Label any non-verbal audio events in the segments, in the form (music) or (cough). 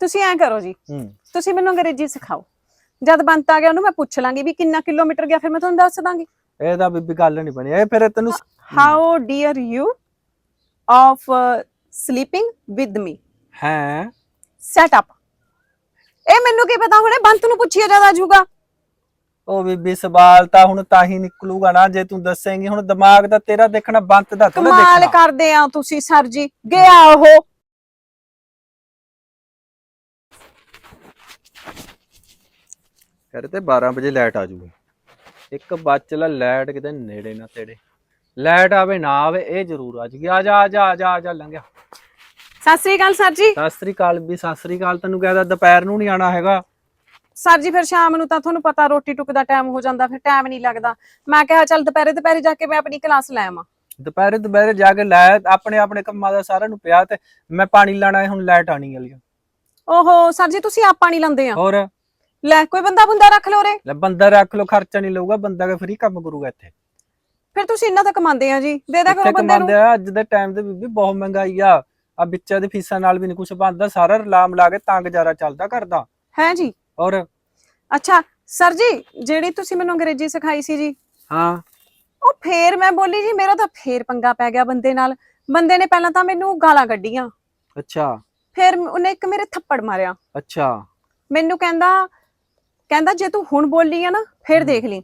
ਤੁਸੀਂ ਐਂ ਕਰੋ ਜੀ। ਹੂੰ। ਤੁਸੀਂ ਮੈਨੂੰ ਅੰਗਰੇਜ਼ੀ ਸਿਖਾਓ। ਜਦ ਬੰਤ ਆ ਗਿਆ ਉਹਨੂੰ ਮੈਂ ਪੁੱਛ ਲਾਂਗੀ ਵੀ ਕਿੰਨਾ ਕਿਲੋਮੀਟਰ ਗਿਆ ਫਿਰ ਮੈਂ ਤੁਹਾਨੂੰ ਦੱਸ ਦਾਂਗੀ। ਇਹ ਤਾਂ ਬੀਬੀ ਗੱਲ ਨਹੀਂ ਬਣੀ। ਇਹ ਫਿਰ ਤੈਨੂੰ how dare you of sleeping with me ਹੈ? ਸੈਟ ਅਪ ਇਹ ਮੈਨੂੰ ਕੀ ਪਤਾ ਹੁਣੇ ਬੰਤ ਨੂੰ ਪੁੱਛਿਆ ਜ਼ਿਆਦਾ ਆਜੂਗਾ ਉਹ ਬੀਬੀ ਸਵਾਲ ਤਾਂ ਹੁਣ ਤਾਂ ਹੀ ਨਿਕਲੂਗਾ ਨਾ। ਜੇ ਤੂੰ ਦੱਸੇਂਗੀ ਹੁਣ ਦਿਮਾਗ ਦਾ ਤੇਰਾ ਦੇਖਣਾ ਬੰਤ ਦਾ ਕਮਾਲ ਦੇਖਣਾ। ਕਰਦੇ ਆ ਤੁਸੀਂ ਸਰ ਜੀ। ਗਿਆ ਉਹ। ਫਿਰ ਤੇ 12 ਵਜੇ ਲਾਈਟ ਆ ਜੂਗੀ ਇੱਕ ਬਚਲਾ ਲਾਈਟ ਕਿਤੇ ਨੇੜੇ ਨਾ ਤੇੜੇ। ਲਾਈਟ ਆਵੇ ਨਾ ਆਵੇ ਇਹ ਜ਼ਰੂਰ ਆ ਜੂਗੀ। ਆ ਜਾ ਆ ਜਾ ਆ ਜਾ ਆ ਜਾ ਲੰਘਿਆ। ਸਤਿ ਸ੍ਰੀ ਅਕਾਲ ਸਰ ਜੀ। ਸਤਿ ਸ੍ਰੀ ਅਕਾਲ ਵੀ ਸਤਿ ਸ੍ਰੀ ਅਕਾਲ। ਤੈਨੂੰ ਕਹਿੰਦਾ ਦੁਪਹਿਰ ਨੂੰ ਨਹੀਂ ਆਣਾ ਹੈਗਾ। ਸਰ ਜੀ ਫਿਰ ਸ਼ਾਮ ਨੂੰ ਤਾਂ ਤੁਹਾਨੂੰ ਪਤਾ ਰੋਟੀ ਟੁੱਕ ਦਾ ਟਾਈਮ ਹੋ ਜਾਂਦਾ ਫਿਰ ਟਾਈਮ ਨਹੀਂ ਲੱਗਦਾ। ਮੈਂ ਕਿਹਾ ਚੱਲ ਦੁਪਹਿਰੇ ਦੁਪਹਿਰੇ ਜਾ ਕੇ ਮੈਂ ਆਪਣੀ ਕਲਾਸ ਲੈ ਆਵਾਂ। ਦੁਪਹਿਰੇ ਦੁਪਹਿਰੇ ਜਾ ਕੇ ਲੈ ਆਪਣੇ ਆਪਣੇ ਕੰਮਾਂ ਦਾ ਸਾਰਿਆਂ ਨੂੰ ਪਿਆ ਤੇ ਮੈਂ ਪਾਣੀ ਲੈਣਾ ਹੈ, ਹੁਣ ਲਾਈਟ ਆਣੀ ਵਾਲੀ। ਓਹੋ ਸਰ ਜੀ ਤੁਸੀਂ ਆਪ ਪਾਣੀ ਲਾਉਂਦੇ ਆ? ਹੋਰ? ਲੈ ਕੋਈ ਬੰਦਾ ਬੰਦਾ ਰੱਖ ਲਓ ਰੇ ਲੈ ਬੰਦਾ ਰੱਖ ਲੋ ਖਰਚਾ ਨਹੀਂ ਲਊਗਾ ਬੰਦਾ ਕਿ ਫ੍ਰੀ ਕੰਮ ਕਰੂਗਾ ਇੱਥੇ। ਫਿਰ ਤੁਸੀਂ ਇੰਨਾ ਤਾਂ ਕਮਾਉਂਦੇ ਆ ਜੀ ਦੇ ਦਿਆ ਕਰੋ ਇੱਥੇ ਬੰਦੇ ਨੂੰ। ਆ ਅੱਜ ਦੇ ਟਾਈਮ ਤੇ ਬੀਬੀ ਬਹੁਤ ਮਹਿੰਗਾਈ ਆ। ਆ ਬੱਚਿਆਂ ਦੀ ਫੀਸਾਂ ਨਾਲ ਵੀ ਨਹੀਂ ਕੁਝ ਬਣਦਾ ਸਾਰਾ ਰਲਾਮ ਲਾ ਕੇ ਤਾਂ ਗੁਜ਼ਾਰਾ ਚੱਲਦਾ ਕਰਦਾ। ਹੈ ਜੀ। ਔਰ ਅੱਛਾ ਸਰ ਜੀ ਜਿਹੜੀ ਤੁਸੀਂ ਮੈਨੂੰ ਅੰਗਰੇਜ਼ੀ ਸਿਖਾਈ ਸੀ ਜੀ ਹਾਂ। ਉਹ ਫੇਰ ਮੈਂ ਬੋਲੀ ਜੀ ਮੇਰਾ ਤਾਂ ਫੇਰ ਪੰਗਾ ਪੈ ਗਿਆ ਬੰਦੇ ਨਾਲ। ਬੰਦੇ ਨੇ ਪਹਿਲਾਂ ਤਾਂ ਮੈਨੂੰ ਗਾਲਾਂ ਕੱਢੀਆਂ। ਅੱਛਾ। ਫਿਰ ਉਹਨੇ ਇੱਕ ਮੇਰੇ ਥੱਪੜ ਮਾਰਿਆ। ਅੱਛਾ। ਮੈਨੂੰ ਕਹਿੰਦਾ ਕਹਿੰਦਾ ਜੇ ਤੂੰ ਹੁਣ ਬੋਲੀ ਆ ਨਾ ਫਿਰ ਦੇਖ ਲਈ।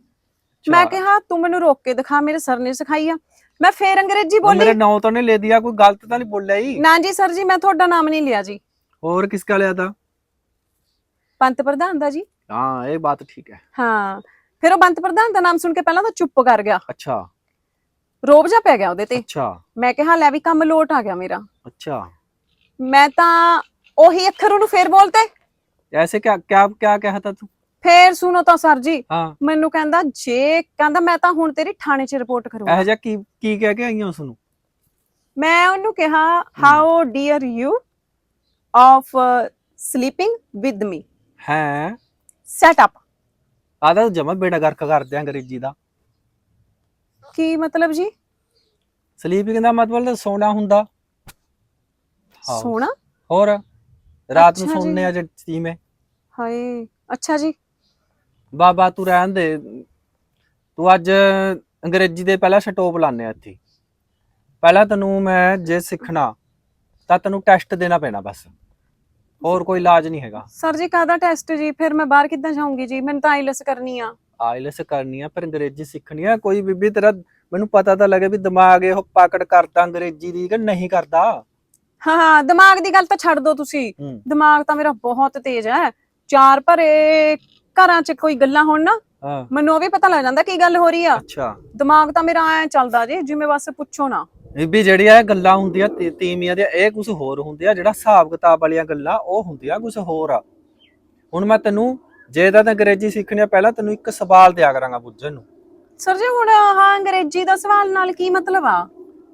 ਮੈਂ ਕਿਹਾ ਤੂੰ ਮੈਨੂੰ ਰੋਕ ਕੇ ਦਿਖਾ ਮੇਰੇ ਸਰ ਨੇ ਸਿਖਾਈ ਆ। ਮੈਂ ਫੇਰ ਅੰਗਰੇਜ਼ੀ ਬੋਲੀ। ਮੇਰੇ ਨਾਂ ਤਾਂ ਨਹੀਂ ਲੈ ਦਿਆ ਕੋਈ ਗਲਤ ਤਾਂ ਨਹੀਂ ਬੋਲਿਆ ਹੀ ਨਾ ਜੀ ਸਰ ਜੀ ਮੈਂ ਤੁਹਾਡਾ ਨਾਮ ਨਹੀਂ ਲਿਆ ਜੀ। ਹੋਰ ਕਿਸ ਕਾ ਲਿਆ ਤਾਂ? ਪੰਤ ਪ੍ਰਧਾਨ ਦਾ ਜੀ। ਹਾਂ ਇਹ ਬਾਤ ਠੀਕ ਹੈ। ਹਾਂ ਫਿਰ ਉਹ ਬੰਤ ਪ੍ਰਧਾਨ ਦਾ ਨਾਮ ਸੁਣ ਕੇ ਪਹਿਲਾਂ ਤਾਂ ਚੁੱਪ ਕਰ ਗਿਆ। ਅੱਛਾ। ਰੋਬ ਜਾ ਪੈ ਗਿਆ ਉਹਦੇ ਤੇ। ਅੱਛਾ। ਮੈਂ ਕਿਹਾ ਲੈ ਵੀ ਕੰਮ ਲੋਟ ਆ ਗਿਆ ਮੇਰਾ। ਅੱਛਾ। ਮੈਂ ਤਾਂ ਉਹੀ ਅੱਖਰ ਉਹਨੂੰ ਫੇਰ ਬੋਲਤੇ। ਐਸੇ ਕਿਆ ਕਿਆ ਕਿਆ ਤੂੰ? ਫੇਰ ਸੁਣੋ ਤਾਂ ਸਰ ਜੀ। ਮੈਨੂੰ ਕਹਿੰਦਾ ਜੇ ਕਹਿੰਦਾ ਮੈਂ ਤਾਂ ਹੁਣ ਤੇਰੀ ਥਾਣੇ 'ਚ ਰਿਪੋਰਟ ਕਰੂੰਗਾ। ਇਹ ਜਿਹਾ ਕੀ ਕੀ ਕਹਿ ਕੇ ਆਈਆਂ ਉਸ ਨੂੰ ਮੈਂ ਉਹਨੂੰ ਕਿਹਾ how dare you of sleeping with me ਹੈ? ਸੈਟ ਅਪ ਆਦਾ ਜਮਾ ਬੇੜਾ ਗਰਕ ਕਰਦੇ ਆ ਅੰਗਰੇਜ਼ੀ ਦਾ। ਕੀ ਮਤਲਬ ਜੀ? ਸਲੀਪਿੰਗ ਦਾ ਮਤਲਬ ਤਾਂ ਸੋਣਾ ਹੁੰਦਾ। ਹਾਂ। ਸੋਣਾ? ਹੋਰ ਰਾਤ ਨੂੰ ਅੱਛਾ ਜੀ। ਸੌਂਨੇ ਆ ਜੇ ਟੀਮੇ ਹਾਏ ਅੱਛਾ ਜੀ। ਬਾਬਾ ਤੂੰ ਰਹਿਣ ਦੇ। ਤੂੰ ਅੱਜ ਅੰਗਰੇਜ਼ੀ ਦੇ ਪਹਿਲਾਂ ਸਟੋਪ ਲਾਣੇ ਆ ਇੱਥੇ। ਪਹਿਲਾਂ ਤੈਨੂੰ ਮੈਂ ਜੇ ਸਿੱਖਣਾ ਤਾਂ ਤੈਨੂੰ ਟੈਸਟ ਦੇਣਾ ਪੈਣਾ ਬਸ। ਹੋਰ ਕੋਈ ਇਲਾਜ ਨਹੀਂ ਹੈਗਾ। ਸਰ ਜੀ ਕਾਹਦਾ ਟੈਸਟ ਜੀ? ਫਿਰ ਮੈਂ ਬਾਹਰ ਕਿੱਦਾਂ ਜਾਊਂਗੀ ਜੀ? ਮੈਨੂੰ ਤਾਂ ਆਈਲੈਸ ਕਰਨੀ ਆ। ਆਇਲਸ ਕਰਨੀ ਆ ਪਰ ਅੰਗਰੇਜ਼ੀ ਸਿੱਖਣੀ ਆ। ਕੋਈ ਬੀਬੀ ਤੇਰਾ ਮੈਨੂੰ ਪਤਾ ਤਾਂ ਲੱਗੇ ਵੀ ਦਿਮਾਗ ਇਹ ਪਾਕੜ ਕਰਦਾ ਅੰਗਰੇਜ਼ੀ ਦੀ ਕਿ ਨਹੀਂ ਕਰਦਾ। ਹਾਂ ਹਾਂ ਦਿਮਾਗ ਦੀ ਗੱਲ ਤਾਂ ਛੱਡ ਦਿਓ ਤੁਸੀਂ। ਹੂੰ। ਦਿਮਾਗ ਤਾਂ ਮੇਰਾ ਬਹੁਤ ਤੇਜ਼ ਹੈ। ਚਾਰ ਭਰੇ ਘਰਾਂ 'ਚ ਕੋਈ ਗੱਲਾਂ ਹੋਣ ਨਾ ਹਾਂ। ਮੈਨੂੰ ਉਹ ਵੀ ਪਤਾ ਲੱਗ ਜਾਂਦਾ ਕੀ ਗੱਲ ਹੋ ਰਹੀ ਆ। ਅੱਛਾ। ਦਿਮਾਗ ਤਾਂ ਮੇਰਾ ਐ ਚੱਲਦਾ ਜੀ ਜਿਵੇਂ ਬਸ ਪੁੱਛੋ ਨਾ। ਬੀਬੀ ਜਿਹੜੀਆਂ ਇਹ ਗੱਲਾਂ ਹੁੰਦੀਆਂ ਤੀ- ਤੀਵੀਆਂ ਦੀਆਂ ਇਹ ਕੁਝ ਹੋਰ ਹੁੰਦੀਆਂ ਜਿਹੜਾ ਹਿਸਾਬ ਕਿਤਾਬ ਵਾਲੀਆਂ ਗੱਲਾਂ ਉਹ ਹੁੰਦੀਆਂ ਕੁਝ ਹੋਰ ਆ। ਹੁਣ ਮੈਂ ਤੈਨੂੰ ਜੇ ਤਾਂ ਅੰਗਰੇਜ਼ੀ ਸਿੱਖਣੀ ਆ ਪਹਿਲਾਂ ਤੈਨੂੰ ਇੱਕ ਸਵਾਲ ਦਿਆ ਕਰਾਂਗਾ ਪੁੱਛਣ ਨੂੰ। ਸਰ ਜੀ ਹੁਣ ਆਹ ਅੰਗਰੇਜ਼ੀ ਦਾ ਸਵਾਲ ਨਾਲ ਕੀ ਮਤਲਬ ਆ?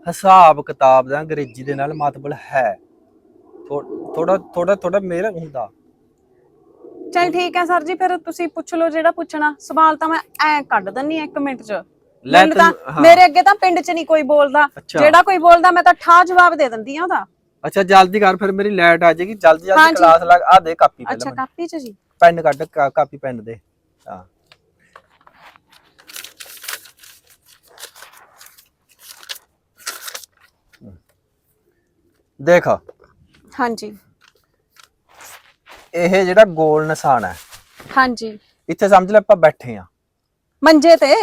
ਹਿਸਾਬ ਕਿਤਾਬ ਦਾ ਅੰਗਰੇਜ਼ੀ ਦੇ ਨਾਲ ਮਤਲਬ ਹੈ। ਥੋੜਾ ਥੋੜਾ ਥੋੜਾ ਮੇਲ ਹੁੰਦਾ। ਚਲ ਠੀਕ ਹੈ ਸਰ ਜੀ ਫਿਰ ਤੁਸੀਂ ਪੁੱਛ ਲਓ ਜਿਹੜਾ ਪੁੱਛਣਾ। ਸਵਾਲ ਤਾਂ ਮੈਂ ਐ ਕੱਢ ਦਿੰਨੀ ਆ ਇੱਕ ਮਿੰਟ 'ਚ। ਲੈ ਮੈਨੂੰ ਤਾਂ ਤੈਨੂੰ-। ਮੇਰੇ ਅੱਗੇ ਤਾਂ ਪਿੰਡ 'ਚ ਨਹੀਂ ਕੋਈ ਬੋਲਦਾ। ਅੱਛਾ। ਜਿਹੜਾ ਕੋਈ ਬੋਲਦਾ ਮੈਂ ਤਾਂ ਠਾ ਜਵਾਬ ਦੇ ਦਿੰਦੀ ਆ ਉਹਦਾ। ਅੱਛਾ ਜਲਦੀ ਕਰ ਫਿਰ ਮੇਰੀ ਲਾਈਟ ਆ ਜਾਏਗੀ। ਜਲਦੀ ਜਲਦੀ ਹਾਂਜੀ। ਕਲਾਸ ਲੱਗ ਆ ਦੇ ਕਾਪੀ ਅੱਛਾ ਪਹਿਲਾਂ ਕਾਪੀ 'ਚ ਜੀ। ਪੈਨ ਕੱਢ ਕਾ- ਕਾਪੀ ਪੈਨ ਦੇ। ਹਾਂ। ਦੇਖ। ਹਾਂਜੀ। ਇਹ ਜਿਹੜਾ ਗੋਲ ਨਿਸ਼ਾਨ ਹੈ। ਹਾਂਜੀ। ਇੱਥੇ ਸਮਝ ਲੈ ਆਪਾਂ ਬੈਠੇ ਆ ਮੰਜੇ ਤੇ?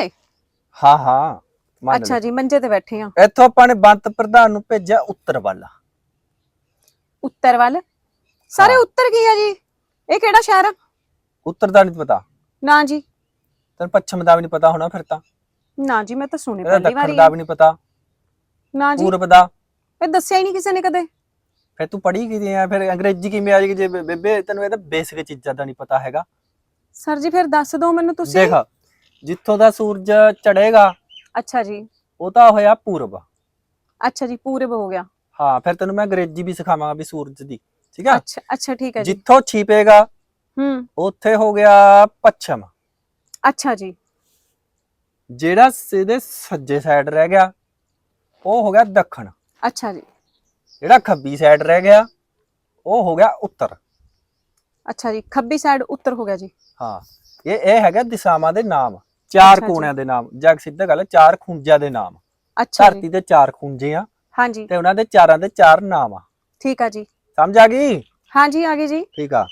ਹਾਂ ਹਾਂ ਮੰਨ ਅੱਛਾ। ਜੀ ਮੰਜੇ ਤੇ ਬੈਠੇ ਆ ਇੱਥੋਂ ਆਪਾਂ ਨੇ ਬੰਤ ਪ੍ਰਧਾਨ ਨੂੰ ਭੇਜਿਆ ਉੱਤਰ ਵੱਲ। ਉੱਤਰ ਵੱਲ? ਸਾਰੇ ਹਾਂ। ਉੱਤਰ ਕੀ ਆ ਜੀ? ਇਹ ਕਿਹੜਾ ਸ਼ਹਿਰ? ਆ ਉੱਤਰ ਦਾ ਨਹੀਂ ਪਤਾ। ਨਾ ਜੀ। ਤੈਨੂੰ ਪੱਛਮ ਦਾ ਵੀ ਨਹੀਂ ਪਤਾ ਹੋਣਾ ਫਿਰ ਤਾਂ। ਨਾ ਜੀ ਮੈਂ ਤਾਂ ਸੁਣੀ ਇਹਦਾ ਪਹਿਲੀ ਦੱਖਣ ਵਾਰੀ। ਦਾ ਵੀ ਨਹੀਂ ਪਤਾ। ਨਾ ਜੀ। ਪੂਰਬ ਦਾ। ਇਹ ਦੱਸਿਆ ਹੀ ਨਹੀਂ ਕਿਸੇ ਨੇ ਕਦੇ। ਫਿਰ ਤੂੰ ਪੜ੍ਹੀ ਕਿਵੇਂ ਆ ਫਿਰ ਅੰਗਰੇਜ਼ੀ ਕਿਵੇਂ ਆ ਜਾਏਗੀ ਜੇ ਬੇ- ਬੇਬੇ ਤੈਨੂੰ ਇਹਦਾ ਬੇਸਿਕ ਚੀਜ਼ਾਂ ਦਾ ਨਹੀਂ ਪਤਾ ਹੈਗਾ। ਸਰ ਜੀ ਫਿਰ ਦੱਸ ਦਿਓ ਮੈਨੂੰ ਤੁਸੀਂ। ਦੇਖ ਜਿੱਥੋਂ ਦਾ ਸੂਰਜ ਚੜੇਗਾ ਅੱਛਾ ਜੀ। ਉਹ ਤਾਂ ਹੋਇਆ ਪੂਰਬ। ਅੱਛਾ ਜੀ ਪੂਰਬ ਹੋ ਗਿਆ। ਹਾਂ ਫਿਰ ਤੈਨੂੰ ਮੈਂ ਅੰਗਰੇਜ਼ੀ ਵੀ ਸਿਖਾਵਾਂਗਾ ਵੀ ਸੂਰਜ ਦੀ ਠੀਕ ਆ? ਅੱਛਾ ਅੱਛਾ ਠੀਕ ਹੈ ਜੀ। ਜਿੱਥੋਂ ਛਿਪੇਗਾ ਹੂੰ। ਉੱਥੇ ਹੋ ਗਿਆ ਪੱਛਮ। ਅੱਛਾ ਜੀ। ਜਿਹੜਾ ਸਿੱਧੇ ਸੱਜੇ ਸਾਈਡ ਰਹਿ ਗਿਆ ਉਹ ਹੋ ਗਿਆ ਦੱਖਣ। ਅੱਛਾ ਜੀ। ਜਿਹੜਾ ਖੱਬੀ ਸਾਈਡ ਰਹਿ ਗਿਆ ਉਹ ਹੋ ਗਿਆ ਉੱਤਰ। ਅੱਛਾ ਜੀ ਖੱਬੀ ਸਾਈਡ ਉੱਤਰ ਹੋ ਗਿਆ ਜੀ। ਹਾਂ ਇਹ ਇਹ ਹੈਗਾ ਦਿਸ਼ਾਵਾਂ ਦੇ ਨਾਮ ਚਾਰ। ਕੋਣਿਆਂ ਦੇ ਨਾਮ ਜਗ ਸਿੱਧਾ ਗੱਲ ਚਾਰ ਖੁੰਜਾਂ ਦੇ ਨਾਮ। ਅੱਛਾ ਧਰਤੀ ਦੇ ਚਾਰ ਖੁੰਜੇ ਆ ਹਾਂਜੀ। ਤੇ ਉਹਨਾਂ ਦੇ ਚਾਰਾਂ ਦੇ ਚਾਰ ਨਾਮ ਆ। ਠੀਕ ਆ ਜੀ। ਸਮਝ ਆ ਗਈ? ਹਾਂਜੀ ਆ ਗਏ ਜੀ। ਠੀਕ ਆ।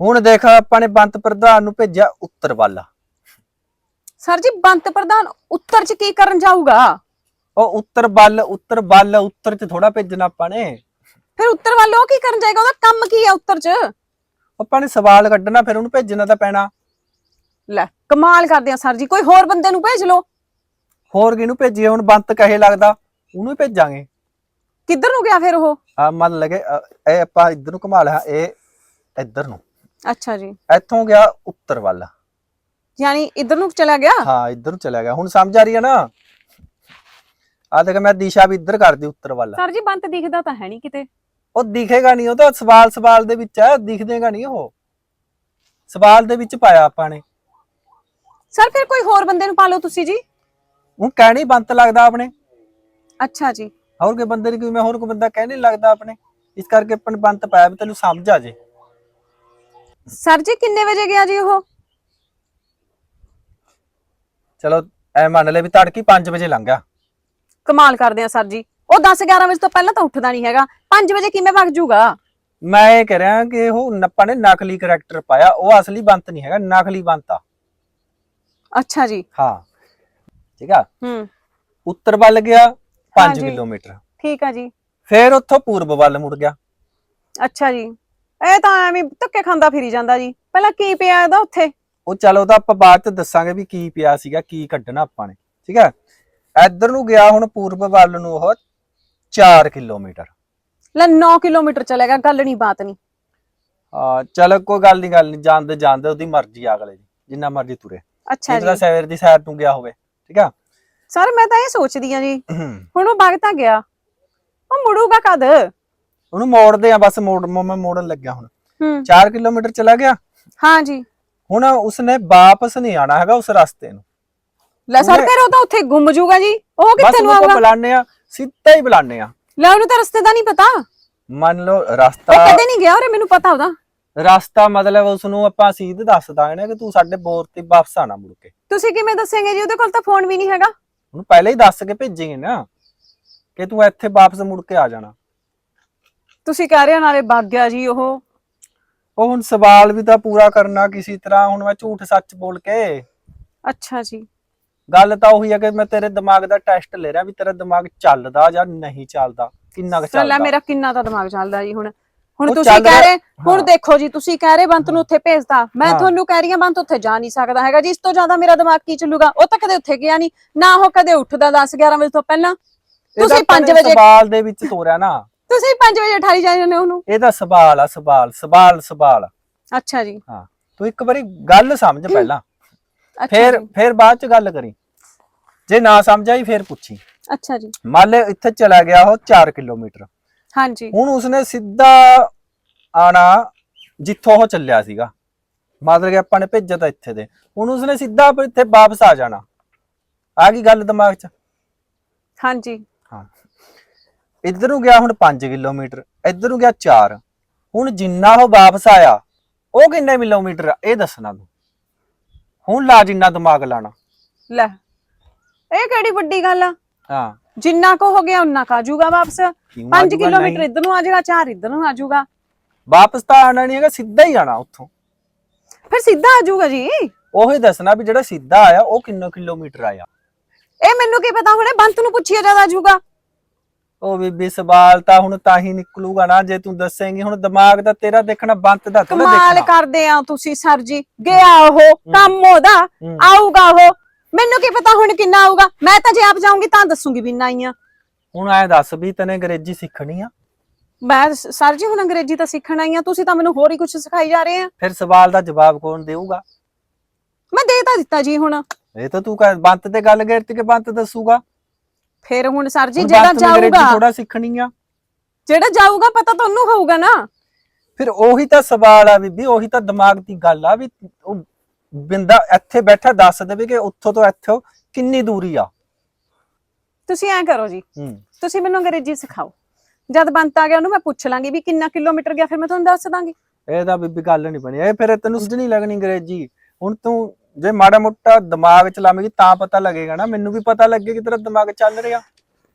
ਹੁਣ ਦੇਖ ਆਪਾਂ ਨੇ ਬੰਤ ਪ੍ਰਧਾਨ ਨੂੰ ਭੇਜਿਆ ਉੱਤਰ ਵੱਲ। ਸਰ ਜੀ ਬੰਤ ਪ੍ਰਧਾਨ ਉੱਤਰ ਚ ਕੀ ਕਰਨ ਜਾਊਗਾ? ਉਹ ਉੱਤਰ ਵੱਲ ਉੱਤਰ ਵੱਲ ਉੱਤਰ ਚ ਥੋੜਾ ਭੇਜਣਾ ਆਪਾਂ ਨੇ। ਫਿਰ ਉੱਤਰ ਵੱਲ ਉਹ ਕੀ ਕਰਨ ਜਾਏਗਾ? ਉਹਦਾ ਕੰਮ ਕੀ ਆ ਉੱਤਰ ਚ? ਆਪਾਂ ਨੇ ਸਵਾਲ ਕੱਢਣਾ ਫਿਰ ਉਹਨੂੰ ਭੇਜਣਾ ਤਾਂ ਪੈਣਾ। ਲੈ ਕਮਾਲ ਕਰਦੇ ਆ ਸਰ ਜੀ ਕੋਈ ਹੋਰ ਬੰਦੇ ਨੂੰ ਭੇਜ ਲਓ। ਹੋਰ ਕਿਹਨੂੰ ਭੇਜੀਏ? ਹੁਣ ਬੰਤ ਕਹੇ ਲੱਗਦਾ ਉਹਨੂੰ ਹੀ ਭੇਜਾਂਗੇ। ਕਿੱਧਰ ਨੂੰ ਗਿਆ ਫਿਰ ਉਹ? ਆ ਮੰਨ ਲਗੇ ਅ, ਇਹ ਆਪਾਂ ਇੱਧਰ ਨੂੰ ਘੁਮਾ ਲਿਆ ਇਹ ਇੱਧਰ ਨੂੰ। ਅੱਛਾ ਜੀ। ਇੱਥੋਂ ਗਿਆ ਉੱਤਰ ਵੱਲ। ਯਾਨੀ ਇੱਧਰ ਨੂੰ ਚਲਾ ਗਿਆ? ਹਾਂ ਇੱਧਰ ਨੂੰ ਚਲਾ ਗਿਆ। ਹੁਣ ਸਮਝ ਆ ਰਹੀ ਹੈ ਨਾ? ਆ ਦੇਖ ਮੈਂ ਦਿਸ਼ਾ ਵੀ ਇੱਧਰ ਕਰਦੀ ਉੱਤਰ ਵੱਲ। ਸਰ ਜੀ ਬੰਤ ਦਿਖਦਾ ਤਾਂ ਹੈ ਨਹੀਂ ਕਿਤੇ। ਉਹ ਦਿਖੇਗਾ ਨਹੀਂ ਉਹ ਤਾਂ ਸਵਾਲ ਸਵਾਲ ਦੇ ਵਿੱਚ ਹੈ ਦਿਖਦੇਗਾ ਨਹੀਂ ਉਹ। ਸਵਾਲ ਦੇ ਵਿੱਚ ਪਾਇਆ ਆਪਾਂ ਨੇ। ਸਰ ਫਿਰ ਕੋਈ ਹੋਰ ਬੰਦੇ ਨੂੰ ਪਾ ਲਓ ਤੁਸੀਂ ਜੀ। ਉਹ ਕਹਿਣੀ ਬੰਤ ਲੱਗਦਾ ਆਪਣੇ। ਅੱਛਾ ਜੀ। ਹੋਰ ਕੋਈ ਬੰਦੇ ਨੂੰ ਮੈਂ ਹੋਰ ਕੋਈ ਬੰਦਾ ਕਹਿ ਨਹੀਂ ਲੱਗਦਾ ਆਪਣੇ। ਇਸ ਕਰਕੇ ਆਪਾਂ ਨੇ ਬੰਤ ਪਾਇਆ ਵੀ ਤੈਨੂੰ ਸਮਝ ਆ ਜੇ। ਸਰ ਜੀ ਕਿੰਨੇ ਵਜੇ ਗਿਆ ਜੀ ਉਹ? ਚਲੋ ਐ ਮੰਨ ਲੈ ਵੀ ਤੜਕੀ 5 ਵਜੇ ਲੰਘਿਆ ਕਮਾਲ ਕਰਦੇ ਆ ਸਰ ਜੀ। ਉਹ 10 11 ਵਜੇ ਤੋਂ ਪਹਿਲਾਂ ਤਾਂ ਉੱਠਦਾ ਨਹੀਂ ਹੈਗਾ। 5 ਵਜੇ ਕਿਵੇਂ ਵਗ ਜੂਗਾ? ਮੈਂ ਇਹ ਕਹਿ ਰਿਹਾ ਕਿ ਉਹ ਨੱਪਾ ਨੇ ਨਕਲੀ ਕਰੈਕਟਰ ਪਾਇਆ। ਉਹ ਅਸਲੀ ਬੰਤ ਨਹੀਂ ਹੈਗਾ ਨਕਲੀ ਬੰਤ ਆ। ਅੱਛਾ ਜੀ। ਹਾਂ। ਠੀਕ ਆ? ਹੂੰ। ਉੱਤਰ ਵੱਲ ਗਿਆ 5 ਹਾਂਜੀ। ਕਿਲੋਮੀਟਰ। ਠੀਕ ਆ ਜੀ। ਫਿਰ ਉੱਥੋਂ ਪੂਰਬ ਵੱਲ ਮੁੜ ਗਿਆ। ਅੱਛਾ ਜੀ। ਇਹ ਤਾਂ ਐਵੇਂ ਧੱਕੇ ਖਾਂਦਾ ਫਿਰੀ ਜਾਂਦਾ ਜੀ। ਪਹਿਲਾਂ ਕੀ ਪਿਆ ਇਹਦਾ ਉੱਥੇ? ਉਹ ਚਲੋ ਤਾਂ ਆਪਾਂ ਬਾਅਦ ਚ ਦੱਸਾਂਗੇ ਵੀ ਕੀ ਪਿਆ ਸੀਗਾ ਕੀ ਕੱਢਣਾ ਆਪਾਂ ਨੇ। ਠੀਕ ਹੈ ਇੱਧਰ ਨੂੰ ਗਿਆ ਹੁਣ ਪੂਰਬ ਵੱਲ ਨੂੰ ਉਹ 4 ਕਿਲੋਮੀਟਰ। ਲੈ 9 ਕਿਲੋਮੀਟਰ ਚਲੇਗਾ ਗੱਲ ਨਹੀਂ ਬਾਤ ਨਹੀਂ। ਆ ਚਲ ਕੋਈ ਗੱਲ ਨਹੀਂ ਗੱਲ ਨਹੀਂ ਜਾਂਦੇ ਜਾਂਦੇ ਉਹਦੀ ਮਰਜ਼ੀ ਆ ਅਗਲੇ ਦੀ ਜਿੰਨਾ ਮਰਜ਼ੀ ਤੁਰੇ। ਅੱਛਾ ਜਿਹੜਾ ਜੀ। ਸਵੇਰ ਦੀ ਸੈਰ ਨੂੰ ਗਿਆ ਹੋਵੇ ਠੀਕ ਆ? ਸਰ ਮੈਂ ਤਾਂ ਇਹ ਸੋਚਦੀ ਆ ਜੀ ਹੁਣ ਉਹ ਵਗ ਤਾਂ ਗਿਆ ਉਹ ਮੁੜੂਗਾ ਕਦ? ਉਹਨੂੰ ਮੋੜਦੇ ਆ ਬਸ ਮੋੜ ਮੈਂ ਮੋੜਨ ਲੱਗਿਆ ਹੁਣ। ਹੂੰ। 4 ਕਿਲੋਮੀਟਰ ਚਲਾ ਗਿਆ? ਹਾਂ ਜੀ। ਹੁਣ ਉਸਨੇ ਵਾਪਸ ਨਹੀਂ ਆਣਾ ਹੈਗਾ ਉਸ ਰਸਤੇ ਨੂੰ। ਲੈ ਸਰ ਫਿਰ ਉਹ ਤਾਂ ਉੱਥੇ ਗੁੰਮ ਜੂਗਾ ਜੀ। ਉਹ ਕਿੱਥੇ ਨੂੰ ਆਊਗਾ? ਬੁਲਾਣੇ ਆ ਸਿੱਧਾ ਹੀ ਬੁਲਾਣੇ ਆ ਲੈ ਉਹਨੂੰ ਤਾਂ ਰਸਤੇ ਦਾ ਨਹੀਂ ਪਤਾ। ਉਹ ਮੰਨ ਲਓ ਰਸਤਾ ਕਦੇ ਨਹੀਂ ਗਿਆ ਔਰ ਮੈਨੂੰ ਪਤਾ ਉਹਦਾ। ਰਸਤਾ ਮਤਲਬ ਉਸ ਨੂੰ ਆਪਾਂ ਸੀਧ ਦੱਸ ਦਾਂਗੇ ਕਿ ਤੂੰ ਸਾਡੇ ਬੋਰ ਤੇ ਵਾਪਸ ਆਣਾ ਮੁੜ ਕੇ। ਤੁਸੀਂ ਕਿਵੇਂ ਦੱਸੋਗੇ ਜੀ? ਉਹਦੇ ਕੋਲ ਤਾਂ ਫੋਨ ਵੀ ਨਹੀਂ ਹੈਗਾ। ਉਹਨੂੰ ਪਹਿਲਾਂ ਹੀ ਦੱਸ ਕੇ ਭੇਜੇਂਗੇ ਨਾ ਕਿ ਤੂੰ ਇੱਥੇ ਵਾਪਸ ਮੁੜ ਕੇ ਆ ਜਾਣਾ। ਤੁਸੀਂ ਕਹਿ ਰਹੇ ਹੋ ਨਾਲੇ ਵਗ ਗਿਆ ਜੀ ਉਹ। ਉਹ ਹੁਣ ਸਵਾਲ ਵੀ ਤਾਂ ਪੂਰਾ ਕਰਨਾ ਕਿਸੇ ਤਰ੍ਹਾਂ ਹੁਣ ਮੈਂ ਝੂਠ ਸੱਚ ਬੋਲ ਕੇ। ਅੱਛਾ ਜੀ। ਗੱਲ ਤਾਂ ਉਹੀ ਹੈ ਕਿ ਮੈਂ ਤੇਰੇ ਦਿਮਾਗ ਦਾ ਟੈਸਟ ਲੈ ਰਿਹਾ ਵੀ ਤੇਰਾ ਦਿਮਾਗ ਚੱਲਦਾ ਜਾਂ ਨਹੀਂ ਚੱਲਦਾ ਕਿੰਨਾ ਕੁ ਚੱਲ ਲੈ ਚੱਲਦਾ। ਮੇਰਾ ਕਿੰਨਾ ਤਾਂ ਦਿਮਾਗ ਚੱਲਦਾ ਜੀ ਹੁਣ। ਹੁਣ ਉਹ ਤੁਸੀਂ ਚੱਲ ਕਹਿ ਰਿਹਾ- ਰਹੇ ਹੁਣ ਹਾਂ। ਦੇਖੋ ਜੀ ਤੁਸੀਂ ਕਹਿ ਰਹੇ ਬੰਤ ਨੂੰ ਉੱਥੇ ਭੇਜਦਾ ਮੈਂ ਹਾਂ। ਤੁਹਾਨੂੰ ਕਹਿ ਰਹੀ ਹਾਂ ਬੰਤ ਉੱਥੇ ਜਾ ਨਹੀਂ ਸਕਦਾ ਹੈਗਾ ਜੀ। ਇਸ ਤੋਂ ਜ਼ਿਆਦਾ ਮੇਰਾ ਦਿਮਾਗ ਕੀ ਚੱਲੂਗਾ? ਉਹ ਤਾਂ ਕਦੇ ਉੱਥੇ ਗਿਆ ਨਹੀਂ। ਨਾ ਉਹ ਕਦੇ ਉੱਠਦਾ 10 11 ਵਜੇ ਤੋਂ ਪਹਿਲਾਂ। ਇਹ ਤਾਂ ਤੁਸੀਂ 5 ਨੇ ਵਜੇ ਸਵਾਲ ਦੇ ਵਿੱਚ ਤੋਰਿਆ ਨਾ। ਤੁਸੀਂ 5 ਵਜੇ ਠਾਰੀ ਜਾਂਦੇ ਨੇ ਉਹਨੂੰ। ਇਹਦਾ ਸਵਾਲ ਆ ਸਵਾਲ ਸਵਾਲ ਸਵਾਲ। ਅੱਛਾ ਜੀ। ਹਾਂ। ਤੂੰ ਇੱਕ ਵਾਰੀ ਗੱਲ ਸਮਝ (clears throat) ਪਹਿਲਾਂ। ਫੇਰ ਫੇਰ ਬਾਅਦ ਚ ਗੱਲ ਕਰੀ। ਜੇ ਨਾ ਸਮਝ ਆਈ ਫੇਰ ਪੁੱਛੀ। ਅੱਛਾ ਜੀ। ਮੰਨ ਲੈ ਇੱਥੇ ਚਲਾ ਗਿਆ ਉਹ 4 ਕਿਲੋਮੀਟਰ। ਹਾਂਜੀ। ਹੁਣ ਉਸਨੇ ਸਿੱਧਾ ਆਣਾ ਜਿੱਥੋਂ ਉਹ ਚੱਲਿਆ ਸੀਗਾ। ਮਤਲਬ ਕਿ ਆਪਾਂ ਨੇ ਭੇਜਿਆ ਤਾਂ ਇੱਥੇ ਦੇ। ਹੁਣ ਉਸਨੇ ਸਿੱਧਾ ਇੱਥੇ ਵਾਪਸ ਆ ਜਾਣਾ। ਆ ਗਈ ਗੱਲ ਦਿਮਾਗ 'ਚ? ਹਾਂਜੀ। ਹਾਂ। ਇੱਧਰ ਨੂੰ ਗਿਆ ਹੁਣ 5 ਕਿਲੋਮੀਟਰ ਇੱਧਰ ਨੂੰ ਗਿਆ 4 ਹੁਣ ਜਿੰਨਾ ਉਹ ਵਾਪਸ ਆਇਆ ਉਹ ਕਿੰਨੇ ਕਿਲੋਮੀਟਰ ਆ? ਇਹ ਦੱਸਣਾ ਤੂੰ। ਹੁਣ ਲਾ ਜਿੰਨਾ ਦਿਮਾਗ ਲਾਣਾ। ਲੈ ਇਹ ਕਿਹੜੀ ਵੱਡੀ ਗੱਲ ਆ? ਹਾਂ। ਜਿੰਨਾ ਕੋ ਹੋ ਗਿਆ ਉਨਾ ਕਾ ਜੂਗਾ ਵਾਪਸ। ਕਿਉਂ 5 ਆਜੂਗਾ? ਕਿਲੋਮੀਟਰ ਨਹੀਂ। ਇੱਧਰ ਨੂੰ ਆ ਜਾਏਗਾ 4 ਇੱਧਰ ਨੂੰ ਆ ਜਾਊਗਾ। ਵਾਪਸ ਤਾਂ ਆਣਾ ਨਹੀਂ ਹੈਗਾ ਸਿੱਧਾ ਹੀ ਆਣਾ ਉੱਥੋਂ। ਫਿਰ ਸਿੱਧਾ ਆ ਜਾਊਗਾ ਜੀ। ਉਹੀ ਦੱਸਣਾ ਵੀ ਜਿਹੜਾ ਸਿੱਧਾ ਆਇਆ ਉਹ ਕਿੰਨਾ ਕਿਲੋਮੀਟਰ ਆਇਆ। ਇਹ ਮੈਨੂੰ ਕੀ ਪਤਾ ਹੁਣੇ ਬੰਤ ਨੂੰ ਪੁੱਛਿਆ ਜ਼ਿਆਦਾ ਆ ਜਾਊਗਾ। ਉਹ ਬੀਬੀ ਸਵਾਲ ਤਾਂ ਹੁਣ ਤਾਂ ਹੀ ਨਿਕਲੂਗਾ ਨਾ ਜੇ ਤੂੰ ਦੱਸੇਂਗੀ ਹੁਣ ਦਿਮਾਗ ਦਾ ਤੇਰਾ ਦੇਖਣਾ ਬੰਤ ਦਾ ਥੋੜਾ ਕਮਾਲ ਦੇਖਣਾ ਕਰਦੇ ਆ ਤੁਸੀਂ ਸਰ ਜੀ। ਗਿਆ ਉਹ ਕੰਮ ਉਹਦਾ। ਆਊਗਾ ਉਹ। ਮੈਨੂੰ ਕੀ ਪਤਾ ਹੁਣ ਕਿੰਨਾ ਆਊਗਾ। ਮੈਂ ਤਾਂ ਜੇ ਆਪ ਜਾਊਂਗੀ ਤਾਂ ਦੱਸੂਗੀ ਵੀ ਇੰਨਾ ਹੀ ਆ। ਹੁਣ ਐ ਦੱਸ ਵੀ ਤੈਨੇ ਅੰਗਰੇਜ਼ੀ ਸਿੱਖਣੀ ਆ। ਮੈਂ ਸ- ਸਰ ਜੀ ਹੁਣ ਅੰਗਰੇਜ਼ੀ ਤਾਂ ਸਿੱਖਣ ਆਈ ਆ। ਤੁਸੀਂ ਤਾਂ ਮੈਨੂੰ ਹੋਰ ਹੀ ਕੁਝ ਸਿਖਾਈ ਜਾ ਰਹੇ ਆ। ਫਿਰ ਸਵਾਲ ਦਾ ਜਵਾਬ ਕੌਣ ਦੇਊਗਾ? ਮੈਂ ਦੇ ਤਾਂ ਦਿੱਤਾ ਜੀ ਹੁਣ। ਇਹ ਤਾਂ ਤੂੰ ਕਹਿ ਬੰਤ ਤੇ ਗੱਲ ਕਰਤੀ ਕਿ ਬੰਤ ਦੱਸੂਗਾ। ਫਿਰ ਹੁਣ ਸਰ ਜੀ ਜਿਹੜਾ ਜਾਊਗਾ ਥੋੜਾ ਸਿੱਖਣੀ ਆ। ਜਿਹੜਾ ਜਾਊਗਾ ਪਤਾ ਤੁਹਾਨੂੰ ਹੋਊਗਾ ਨਾ। ਫਿਰ ਉਹੀ ਤਾਂ ਸਵਾਲ ਆ ਬੀਬੀ ਉਹੀ ਤਾਂ ਦਿਮਾਗ ਦੀ ਗੱਲ ਆ ਵੀ ਉਹ ਬਿੰਦਾ ਇੱਥੇ ਬੈਠਾ ਦੱਸ ਦੇਵੇ ਕਿ ਉੱਥੋਂ ਤੋਂ ਇੱਥੋਂ ਕਿੰਨੀ ਦੂਰੀ ਆ। ਤੁਸੀਂ ਐਂ ਕਰੋ ਜੀ। ਹੂੰ। ਤੁਸੀਂ ਮੈਨੂੰ ਅੰਗਰੇਜ਼ੀ ਸਿਖਾਓ। ਜਦ ਬੰਤ ਆ ਗਿਆ ਉਹਨੂੰ ਮੈਂ ਪੁੱਛ ਲਾਂਗੀ ਵੀ ਕਿੰਨਾ ਕਿਲੋਮੀਟਰ ਗਿਆ ਫਿਰ ਮੈਂ ਤੁਹਾਨੂੰ ਦੱਸ ਦਾਂਗੀ। ਇਹ ਤਾਂ ਬੀਬੀ ਗੱਲ ਨਹੀਂ ਬਣੀ। ਇਹ ਫਿਰ ਤੈਨੂੰ ਸਮਝ ਨਹੀਂ ਲੱਗਣੀ ਅੰਗਰੇਜ਼ੀ। ਹੁਣ ਤੂੰ ਜੇ ਮਾੜਾ ਮੋਟਾ ਦਿਮਾਗ ਚਲਾਵੇਂਗੀ ਤਾਂ ਪਤਾ ਲੱਗੇਗਾ ਨਾ। ਮੈਨੂੰ ਵੀ ਪਤਾ ਲੱਗੇ ਕਿ ਤੇਰਾ ਦਿਮਾਗ ਚੱਲ ਰਿਹਾ।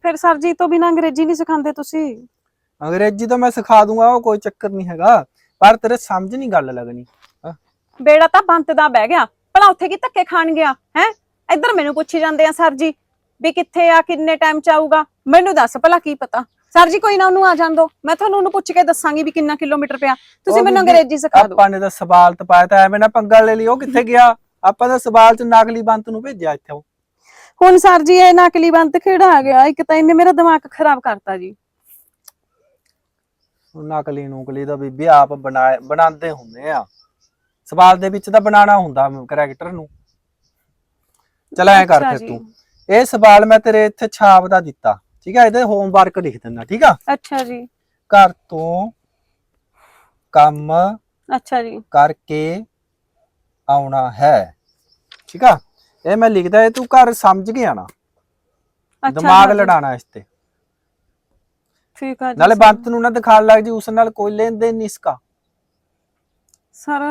ਫਿਰ ਸਰ ਜੀ ਤੋਂ ਬਿਨਾ ਅੰਗਰੇਜ਼ੀ ਨਹੀਂ ਸਿਖਾਉਂਦੇ ਤੁਸੀਂ? ਅੰਗਰੇਜ਼ੀ ਤਾਂ ਮੈਂ ਸਿਖਾ ਦੂੰਗਾ ਉਹ ਕੋਈ ਚੱਕਰ ਨਹੀਂ ਹੈਗਾ। ਪਰ ਤੇਰੇ ਸਮਝ ਨਹੀਂ ਗੱਲ ਲੱਗਣੀ। ਬੇੜਾ ਤਾਂ ਬੰਤ ਦਾ ਬਹਿ ਗਿਆ। ਭਲਾ ਉੱਥੇ ਕੀ ਧੱਕੇ ਖਾਣ ਗਿਆ ਹੈ? ਇੱਧਰ ਮੈਨੂੰ ਪੁੱਛੀ ਜਾਂਦੇ ਆ ਸਰ ਜੀ ਵੀ ਕਿੱਥੇ ਆ ਕਿੰਨੇ ਟਾਈਮ ਚ ਆਊਗਾ? ਮੈਨੂੰ ਦੱਸ ਭਲਾ ਕੀ ਪਤਾ। ਸਰ ਜੀ ਕੋਈ ਨਾ ਉਹਨੂੰ ਆ ਜਾਣ ਦੋ। ਮੈਂ ਤੁਹਾਨੂੰ ਉਹਨੂੰ ਪੁੱਛ ਕੇ ਦੱਸਾਂਗੀ ਵੀ ਕਿੰਨਾ ਕਿਲੋਮੀਟਰ ਪਿਆ। ਤੁਸੀਂ ਉਹ ਮੈਨੂੰ ਬੀਬੀ, ਅੰਗਰੇਜ਼ੀ ਸਿਖਾ ਦਿਓ। ਆਪਾਂ ਨੇ ਤਾਂ ਸਵਾਲ ਤਾਂ ਪਾਇਆ ਤਾਂ ਐਵੇਂ ਨਾ ਪੰਗਾ ਲੈ ਲਈ ਉਹ ਕਿੱਥੇ ਗਿਆ? ਆਪਾਂ ਤਾਂ ਸਵਾਲ ਚ ਨਾਗਲੀ ਬੰਤ ਨੂੰ ਭੇਜਿਆ ਇੱਥੇ। ਹੁਣ ਸਰ ਜੀ ਇਹ ਨਕਲੀ ਬੰਤ ਖੇੜਾ ਆ ਗਿਆ? ਇੱਕ ਤਾਂ ਇਹਨੇ ਮੇਰਾ ਦਿਮਾਗ ਖਰਾਬ ਕਰਤਾ ਜੀ। ਨਕਲੀ ਨੂਕਲੀ ਦਾ ਬੀਬੀ ਆਪ ਬਣਾਏ ਬਣਾਉਂਦੇ ਹੁੰਦੇ ਆ। ਸਵਾਲ ਦੇ ਵਿੱਚ ਤਾਂ ਬਣਾਉਣਾ ਹੁੰਦਾ ਕਰੈਕਟਰ ਨੂੰ। ਚਲ ਐ ਕਰ ਫਿਰ। ਤੂੰ। ਇਹ ਸਵਾਲ ਮੈਂ ਤੇਰੇ ਇੱਥੇ ਛਾਪ ਦਾ ਦਿੱਤਾ। ਠੀਕ ਹੈ ਇਹਦੇ ਹੋਮਵਰਕ ਲਿਖ ਦਿੰਦਾ ਠੀਕ ਆ? ਅੱਛਾ ਜੀ। ਘਰ ਤੋਂ ਕੰਮ ਅੱਛਾ ਜੀ। ਕਰਕੇ ਆਉਣਾ ਹੈ। ਠੀਕ ਆ? ਇਹ ਮੈਂ ਲਿਖਦਾ ਇਹ ਤੂੰ ਘਰ ਸਮਝ ਨਾ? ਅੱਛਾ ਦਿਮਾਗ ਲੜਾਣਾ ਇਸ ਤੇ। ਠੀਕ ਆ ਜੀ ਨਾਲੇ। ਬੰਤ ਨੂੰ ਨਾ ਦਿਖਾਣ ਲੱਗ ਜੀ ਉਸ ਨਾਲ ਕੋਈ ਲੈਣ ਦੇਣ ਨਹੀਂ ਇਸਕਾ ਸਰ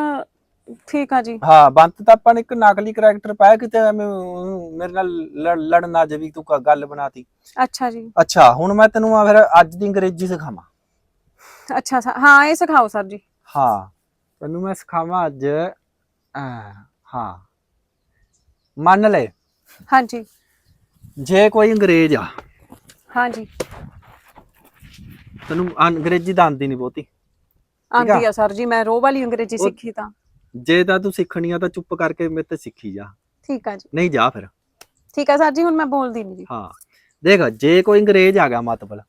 ਠੀਕ ਆ ਜੀ। ਹਾਂ ਬੰਤ ਤਾਂ ਆਪਾਂ ਨੇ ਇੱਕ ਨਕਲੀ ਕਰੈਕਟਰ ਪਾਇਆ ਕਿਤੇ ਮੇਰੇ ਨਾਲ ਲੜ- ਲੜਨ ਨਾ ਜਾਵੀ ਤੂੰ ਕ- ਗੱਲ ਬਣਾਤੀ। ਅੱਛਾ ਜੀ। ਅੱਛਾ ਹੁਣ ਮੈਂ ਤੈਨੂੰ ਆ ਫਿਰ ਅੱਜ ਦੀ ਅੰਗਰੇਜ਼ੀ ਸਿਖਾਵਾਂ। ਅੱਛਾ ਹਾਂ ਇਹ ਸਿਖਾਓ ਸਰ ਜੀ। ਹਾਂ ਤੈਨੂੰ ਮੈਂ ਸਿਖਾਵਾਂ ਅੱਜ ਅਹ, ਹਾਂ। ਮੰਨ ਲੈ। ਹਾਂਜੀ। ਜੇ ਕੋਈ ਅੰਗਰੇਜ਼ ਆ। ਹਾਂਜੀ। ਤੈਨੂੰ ਅੰਗਰੇਜ਼ੀ ਤਾਂ ਆਉਂਦੀ ਨਹੀਂ ਬਹੁਤੀ। ਆਂਦੀ ਆ? ਸਰ ਜੀ ਮੈਂ ਰੋ ਵਾਲੀ ਅੰਗਰੇਜ਼ੀ ਉਹ- ਸਿੱਖੀ ਤਾਂ। ਜੇ ਤਾਂ ਤੂੰ ਸਿੱਖਣੀ ਆ ਤਾਂ ਚੁੱਪ ਕਰਕੇ ਮੇਰੇ ਤੇ ਸਿੱਖੀ ਜਾ। ਠੀਕ ਆ ਜੀ। ਨਹੀਂ ਜਾ ਫਿਰ। ਠੀਕ ਆ ਸਰ ਜੀ ਹੁਣ ਮੈਂ ਬੋਲਦੀ ਨਹੀਂ ਜੀ। ਹਾਂ। ਦੇਖ ਜੇ ਕੋਈ ਅੰਗਰੇਜ਼ ਆ ਗਿਆ ਮਤਲਬ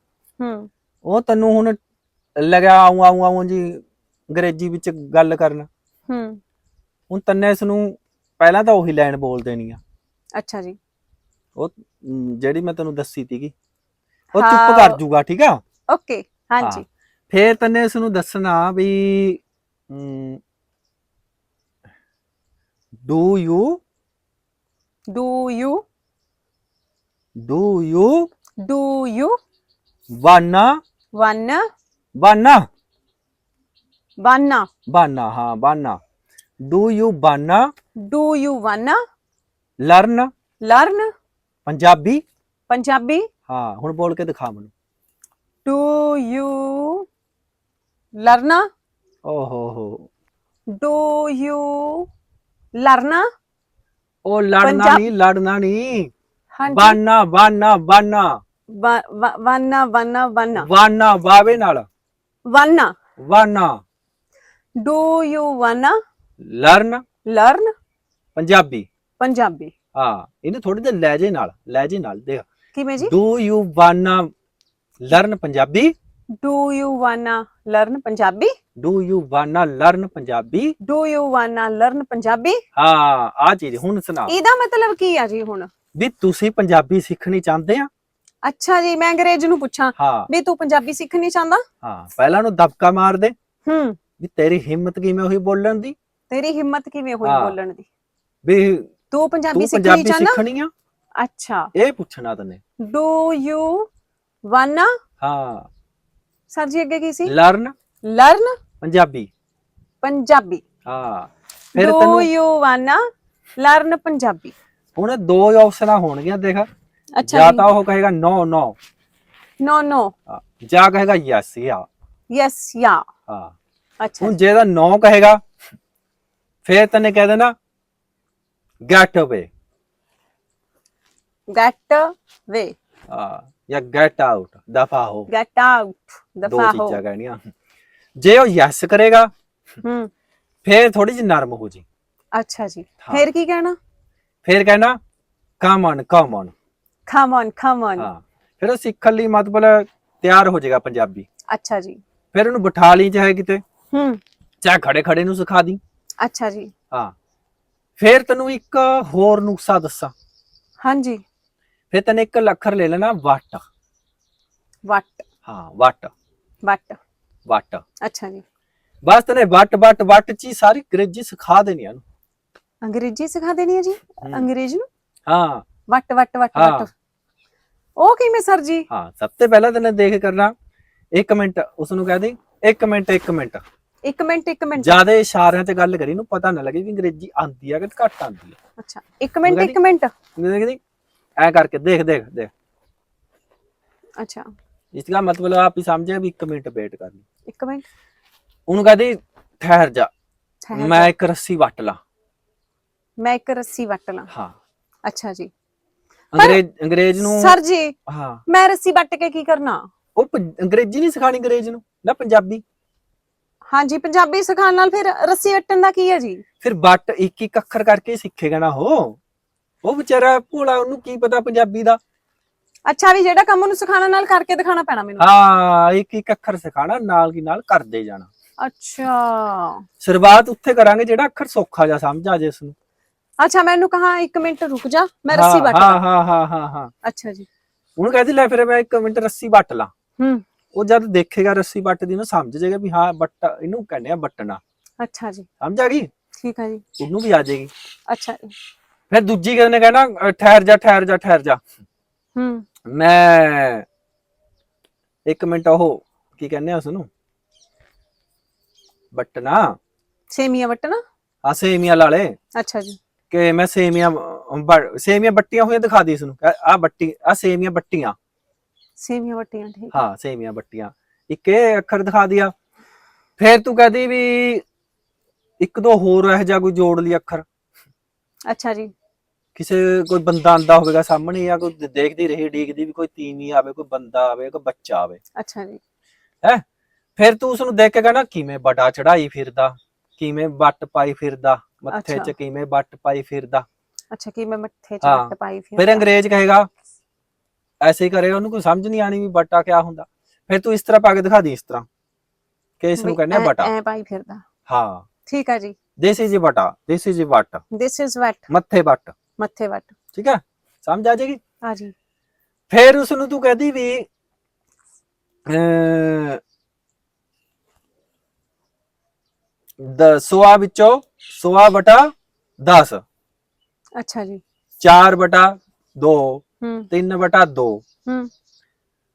ਹੂੰ। ਉਹ ਤੈਨੂੰ ਹੁਣ ਲਗਾ ਆਉਂ ਆਉਂ ਆਉਂ ਜੀ ਅੰਗਰੇਜ਼ੀ ਵਿੱਚ ਗੱਲ ਕਰਨ। ਹੂੰ। ਹੁਣ ਤੰਨੇ ਇਸ ਨੂੰ ਪਹਿਲਾਂ ਤਾਂ ਉਹੀ ਲਾਈਨ ਬੋਲ ਦੇਣੀ ਆ। ਅੱਛਾ ਜੀ। ਉਹ ਜਿਹੜੀ ਮੈਂ ਤੈਨੂੰ ਦੱਸੀ ਸੀਗੀ। ਉਹ ਹਾਂ, ਚੁੱਪ ਕਰ ਜੂਗਾ ਠੀਕ ਆ? ਓਕੇ ਹਾਂਜੀ। ਫੇਰ ਤੰਨੇ ਇਸ ਨੂੰ ਦੱਸਣਾ ਵੀ do you do you do you do you wanna want wanna want wanna ਹਾਂ wanna do you wanna do you want learn learn Punjabi? Punjabi? ਹਾਂ ਹੁਣ ਬੋਲ ਕੇ ਦਿਖਾ ਮੈਨੂੰ। ਡੂ ਯੂ ਲਰਨ ਓਹੋ ਹੋ। ਡੂ ਯੂ ਲਰਨ ਉਹ ਲੜਨਾ ਨਹੀਂ ਲੜਨਾ ਨਹੀਂ ਹਾਂਜੀ। Wanna wanna wanna want want want. Wanna ਬਾਵੇ ਨਾਲ। Want. Wanna. Do you want learn? Learn? Punjabi. Punjabi. ਹਾਂ ਇਹਨੂੰ ਥੋੜੀ ਜਿਹੀ ਲਹਿਜੇ ਨਾਲ ਲਹਿਜੇ ਨਾਲ ਦੇਖ। ਕਿਵੇਂ ਜੀ? Do you wanna learn Punjabi? Do you want learn Punjabi? Do you wanna learn Punjabi? Do you want learn Punjabi? ਹਾਂ ਆ ਚੀਜ਼ ਹੁਣ ਸੁਣਾ। ਇਹਦਾ ਮਤਲਬ ਕੀ ਆ ਜੀ ਹੁਣ? ਵੀ ਤੁਸੀਂ ਪੰਜਾਬੀ ਸਿੱਖਣੀ ਚਾਹੁੰਦੇ ਆ? ਅੱਛਾ ਜੀ ਮੈਂ ਅੰਗਰੇਜ਼ ਨੂੰ ਪੁੱਛਾਂ। ਹਾਂ। ਵੀ ਤੂੰ ਪੰਜਾਬੀ ਸਿੱਖਣੀ ਚਾਹੁੰਦਾ? ਹਾਂ ਪਹਿਲਾਂ ਨੂੰ ਦਬਕਾ ਮਾਰ ਦੇ। ਹੂੰ। ਵੀ ਤੇਰੀ ਹਿੰਮਤ ਕਿਵੇਂ ਹੋਈ ਬੋਲਣ ਦੀ? ਤੇਰੀ ਹਿੰਮਤ ਕਿਵੇਂ ਹੋਈ ਹਾਂ। ਬੋਲਣ ਦੀ? ਵੀ ਤੂੰ ਪੰਜਾਬੀ ਤੂੰ ਸਿੱਖਣੀ ਪੰਜਾਬੀ ਚਾਹੁੰਦਾ? ਸਿੱਖਣੀ ਆ? ਅੱਛਾ। ਇਹ ਪੁੱਛਣਾ ਤਨੇ। ਡੂ ਯੂ ਵਨ ਹਾਂ। ਸਰ ਜੀ ਅੱਗੇ ਕੀ ਸੀ? Learn learn Punjabi. ਪੰਜਾਬੀ। ਹਾਂ। ਫਿਰ ਡੂ ਤੈਨੂੰ ਯੂ ਵਨ ਲਰਨ ਪੰਜਾਬੀ? ਹੁਣ ਦੋ ਆਪਸ਼ਨਾਂ ਹੋਣਗੀਆਂ ਦੇਖ। ਅੱਛਾ ਜਾਂ ਜੀ। ਤਾਂ ਉਹ ਕਹੇਗਾ ਨੋ ਨੋ ਨੋ ਨੋ ਜਾਂ ਕਹੇਗਾ ਯੈਸ ਯਾ ਯੈਸ ਯਾ ਹਾਂ। ਅੱਛਾ ਹੁਣ ਜੇ। ਦਾ ਨੋ ਕਹੇਗਾ ਫਿਰ ਤਨੇ ਕਹਿ ਦੇਣਾ ਗੈਟ ਅਵੇ ਗੈਟ ਵੇ ਹਾਂ ਜਾਂ ਗੈਟ ਆਊਟ ਦਫਾ ਹੋ। ਗੈਟ ਆਊਟ ਦੋ ਦਫਾ ਹੋ। ਚੀਜ਼ਾਂ ਕਹਿਣੀਆਂ। ਜੇ ਉਹ ਯੈਸ ਕਰੇਗਾ ਹੂੰ। ਫਿਰ ਥੋੜੀ ਜਿਹੀ ਨਰਮ ਹੋ ਜੀ। ਅੱਛਾ ਜੀ। ਹਾਂ। ਫਿਰ ਕੀ ਕਹਿਣਾ? ਫਿਰ ਕਹਿਣਾ come on come on come on come on ਹਾਂ। ਫਿਰ ਉਹ ਸਿੱਖਣ ਲਈ ਮਤਲਬ ਤਿਆਰ ਹੋ ਜਾਏਗਾ ਪੰਜਾਬੀ। ਅੱਛਾ ਜੀ। ਫਿਰ ਉਹਨੂੰ ਬਿਠਾ ਲਈ ਚਾਹੇ ਕਿਤੇ। ਹੂੰ। ਚਾਹੇ ਖੜੇ ਖੜੇ ਨੂੰ ਸਿਖਾ ਦੀ। ਅੱਛਾ ਜੀ। ਹਾਂ। ਫਿਰ ਤੈਨੂੰ ਇੱਕ ਹੋਰ ਨੁਕਸਾ ਦੱਸਾਂ। ਹਾਂਜੀ। ਫਿਰ ਤੈਨੂੰ ਇੱਕ ਲੱਖਰ ਲੈ ਲੈਣਾ ਵੱਟ। ਵਟ। ਹਾਂ ਵੱਟ। ਵਟ। ਵੱਟ। ਅੱਛਾ ਜੀ। ਬਸ ਤੈਨੇ ਵੱਟ ਵੱਟ ਵੱਟ ਚ ਹੀ ਸਾਰੀ ਅੰਗਰੇਜ਼ੀ ਸਿਖਾ ਦੇਣੀ ਆ ਅੰਗਰੇਜ਼ੀ ਸਿਖਾ ਦੇਣੀ ਹੈ ਜੀ? ਅੰਗਰੇਜ਼ ਨੂੰ? ਹਾਂ। ਵਟ ਵਟ ਵਟ। ਵਟ। ਉਹ ਕਿਵੇਂ ਸਰ ਜੀ? ਹਾਂ ਸਭ ਤੋਂ ਪਹਿਲਾਂ ਤੈਨੇ ਦੇਖ ਕਰਨਾ 1 ਮਿੰਟ ਉਸ ਨੂੰ ਕਹਿ ਦੇ 1 ਮਿੰਟ 1 ਮਿੰਟ। ਇੱਕ ਮਿੰਟ ਇੱਕ ਮਿੰਟ। ਜ਼ਿਆਦਾ ਇਸ਼ਾਰਿਆਂ 'ਚ ਗੱਲ ਕਰੀ ਨੂੰ ਪਤਾ ਨਾ ਲੱਗੇ ਵੀ ਅੰਗਰੇਜ਼ੀ ਆਂਦੀ ਆ ਕਿ ਘੱਟ ਆਂਦੀ ਆ। ਅੱਛਾ ਇੱਕ ਮਿੰਟ ਇੱਕ ਮਿੰਟ। ਕਹਿੰਦੀ ਐ ਕਰਕੇ ਦੇਖ ਦੇਖ ਦੇਖ। ਅੱਛਾ। ਇਸ ਦਾ ਮਤਲਬ ਆਪ ਹੀ ਸਮਝਿਆ ਵੀ 1 ਮਿੰਟ ਵੇਟ ਕਰਨੀ। ਇੱਕ ਮਿੰਟ। ਉਹਨੂੰ ਕਹਿੰਦੀ ਠਹਿਰ ਜਾ। ਮੈਂ। ਇੱਕ ਰੱਸੀ ਵੱਟ ਲਾਂ। ਮੈਂ ਇੱਕ ਰੱਸੀ ਵੱਟ ਲਾਂ। ਹਾਂ। ਅੱਛਾ ਜੀ। ਅੰਗਰੇਜ਼ ਅੰਗਰੇਜ਼ ਨੂੰ ਸਰ ਜੀ ਹਾਂ। ਮੈਂ ਰੱਸੀ ਵੱਟ ਕੇ ਕੀ ਕਰਨਾ? ਉਹ ਅੰਗਰੇਜ਼ੀ ਨਹੀਂ ਸਿਖਾਣੀ ਅੰਗਰੇਜ਼ ਨੂੰ। ਨਾ ਪੰਜਾਬੀ। ਹਾਂਜੀ ਪੰਜਾਬੀ ਸਿਖਾਉਣ ਨਾਲ ਫਿਰ ਰੱਸੀ ਵੱਟਣ ਦਾ ਕੀ ਹੈ ਜੀ? ਫਿਰ ਬੱਟ ਇੱਕ ਇੱਕ ਅੱਖਰ ਕਰਕੇ ਹੀ ਸਿੱਖੇਗਾ ਨਾ ਉਹ। ਉਹ ਵਿਚਾਰਾ ਭੋਲਾ ਉਹਨੂੰ ਕੀ ਪਤਾ ਪੰਜਾਬੀ ਦਾ? ਅੱਛਾ ਵੀ ਜਿਹੜਾ ਕੰਮ ਉਹਨੂੰ ਸਿਖਾਉਣ ਨਾਲ ਕਰਕੇ ਦਿਖਾਣਾ ਪੈਣਾ ਮੈਨੂੰ। ਹਾਂ ਇੱਕ ਇੱਕ ਅੱਖਰ ਸਿਖਾਣਾ ਨਾਲ ਕੀ ਨਾਲ ਕਰਦੇ ਜਾਣਾ। ਅੱਛਾ। ਸ਼ੁਰੂਆਤ ਉੱਥੇ ਕਰਾਂਗੇ ਜਿਹੜਾ ਅੱਖਰ ਸੌਖਾ ਜਿਹਾ ਸਮਝ ਆ ਜੇ ਇਸ ਨੂੰ ਅੱਛਾ ਮੈਨੂੰ ਕਹਾ ਇੱਕ ਮਿੰਟ ਰੁਕ ਜਾ ਮੈਂ ਹਾਂ, ਰੱਸੀ ਵੱਟ ਹਾਂ ਲਾਂ। ਹਾਂ ਹਾਂ ਹਾਂ ਹਾਂ। ਅੱਛਾ ਜੀ। ਉਹਨੂੰ ਕਹਿੰਦੀ ਲੈ ਫਿਰ ਮੈਂ ਇੱਕ ਮਿੰਟ ਰੱਸੀ ਵੱਟ ਲਾਂ। ਹੂੰ। ਉਹ ਜਦ ਦੇਖੇਗਾ ਰੱਸੀ ਵੱਟਦੀ ਉਹਨੂੰ ਸਮਝ ਜਾਏਗਾ ਵੀ ਹਾਂ ਬੱਟ ਇਹਨੂੰ ਕਹਿੰਦੇ ਆ ਬੱਟਣਾ ਅੱਛਾ ਜੀ। ਸਮਝ ਆ ਗਈ? ਠੀਕ ਹੈ ਜੀ। ਉਹਨੂੰ ਵੀ ਆ ਜਾਏਗੀ। ਅੱਛਾ ਜੀ। ਫਿਰ ਦੂਜੀ ਕਹਿੰਦੇ ਨੇ ਕਹਿਣਾ ਠਹਿਰ ਜਾ ਠਹਿਰ ਜਾ ਠਹਿਰ ਜਾ। ਹੂੰ। ਮੈਂ ਇੱਕ ਮਿੰਟ ਉਹ ਕੀ ਕਹਿੰਦੇ ਆ ਉਸ ਨੂੰ ਬੱਟਣਾ ਸੇਮੀਆਂ ਵੱਟਣਾ? ਆ ਸੇਮੀਆਂ ਲਾਲੇ। ਅੱਛਾ ਜੀ। ਕਿ ਮੈਂ ਸੇਮੀਆਂ ਸੇਮੀਆਂ ਬੱਟੀਆਂ ਹੋਈਆਂ ਦਿਖਾ ਦੀ ਇਸ ਨੂੰ ਆ ਬੱਟੀ ਆ ਸੇਮੀਆਂ ਬੱਟੀਆਂ ਸੇਮੀਆਂ ਵੱਟੀਆਂ ਠੀਕ ਹੈ। ਹਾਂ ਸੇਮੀਆਂ ਬੱਟੀਆਂ ਇੱਕ ਇਹ ਅੱਖਰ ਦਿਖਾ ਦਿਆ। ਫਿਰ ਤੂੰ ਕਹਦੀ ਵੀ ਇੱਕ ਦੋ ਹੋਰ ਇਹ ਜਾ ਕੋਈ ਜੋੜ ਲਈ ਅੱਖਰ। ਅੱਛਾ ਜੀ। ਕਿਸੇ ਕੋਈ ਬੰਦਾ ਆਂਦਾ ਹੋਵੇਗਾ ਸਾਹਮਣੇ ਜਾਂ ਕੋਈ ਦੇ- ਦੇਖਦੀ ਰਹੀ ਡੀਕਦੀ ਵੀ ਕੋਈ ਤੀਵੀਂ ਆਵੇ ਕੋਈ ਬੰਦਾ ਆਵੇ ਕੋਈ ਬੱਚਾ ਆਵੇ। ਅੱਛਾ ਜੀ। ਫਿਰ ਤੂੰ ਉਸ ਨੂੰ ਦੇਖ ਕੇ ਕਹਣਾ ਕਿਵੇਂ ਬਟਾ ਚੜਾਈ ਫਿਰਦਾ ਕਿਵੇਂ ਬੱਟ ਪਾਈ ਫਿਰਦਾ ਮੱਥੇ 'ਚ ਅੱਛਾ। ਕਿਵੇਂ ਬੱਟ ਪਾਈ ਫਿਰਦਾ। ਮੈਂ ਮੱਥੇ 'ਚ ਹਾਂ। ਵੱਟ ਪਾਈ ਫਿਰ ਫਿਰ ਅੰਗਰੇਜ਼ ਕਹੇਗਾ ਐਸੇ ਹੀ ਕਰੇਗਾ ਉਹਨੂੰ ਕੋਈ ਸਮਝ ਨਹੀਂ ਆਣੀ ਵੀ ਬਟਾ ਕਿਆ ਹੁੰਦਾ। ਫਿਰ ਤੂੰ ਇਸ ਤਰ੍ਹਾਂ ਪਾ ਕੇ ਦਿਖਾ ਦੀ ਇਸ ਤਰ੍ਹਾਂ। ਕਿ ਇਸ ਨੂੰ ਕਹਿੰਦੇ ਆ ਬਟਾ। ਐ ਪਾਈ ਫਿਰਦਾ। ਹਾਂ। ਠੀਕ ਹੈ ਜੀ। This is ਬਟਾ। This is butt this is wet. ਮੱਥੇ ਬੱਟ ਮੱਥੇ ਵੱਟ। ਠੀਕ ਹੈ? ਸਮਝ ਆ ਜਾਏਗੀ? ਹਾਂ ਜੀ। ਫਿਰ ਉਸ ਨੂੰ ਤੂੰ ਕਹਦੀ ਵੀ ਅ ਦ ਸੋਆ ਵਿੱਚੋਂ ਸੋਆ ਬਟਾ 10 ਅੱਛਾ ਜੀ। 4 ਬਟਾ 2 ਹੂੰ। 3 ਬਟਾ 2 ਹੂੰ।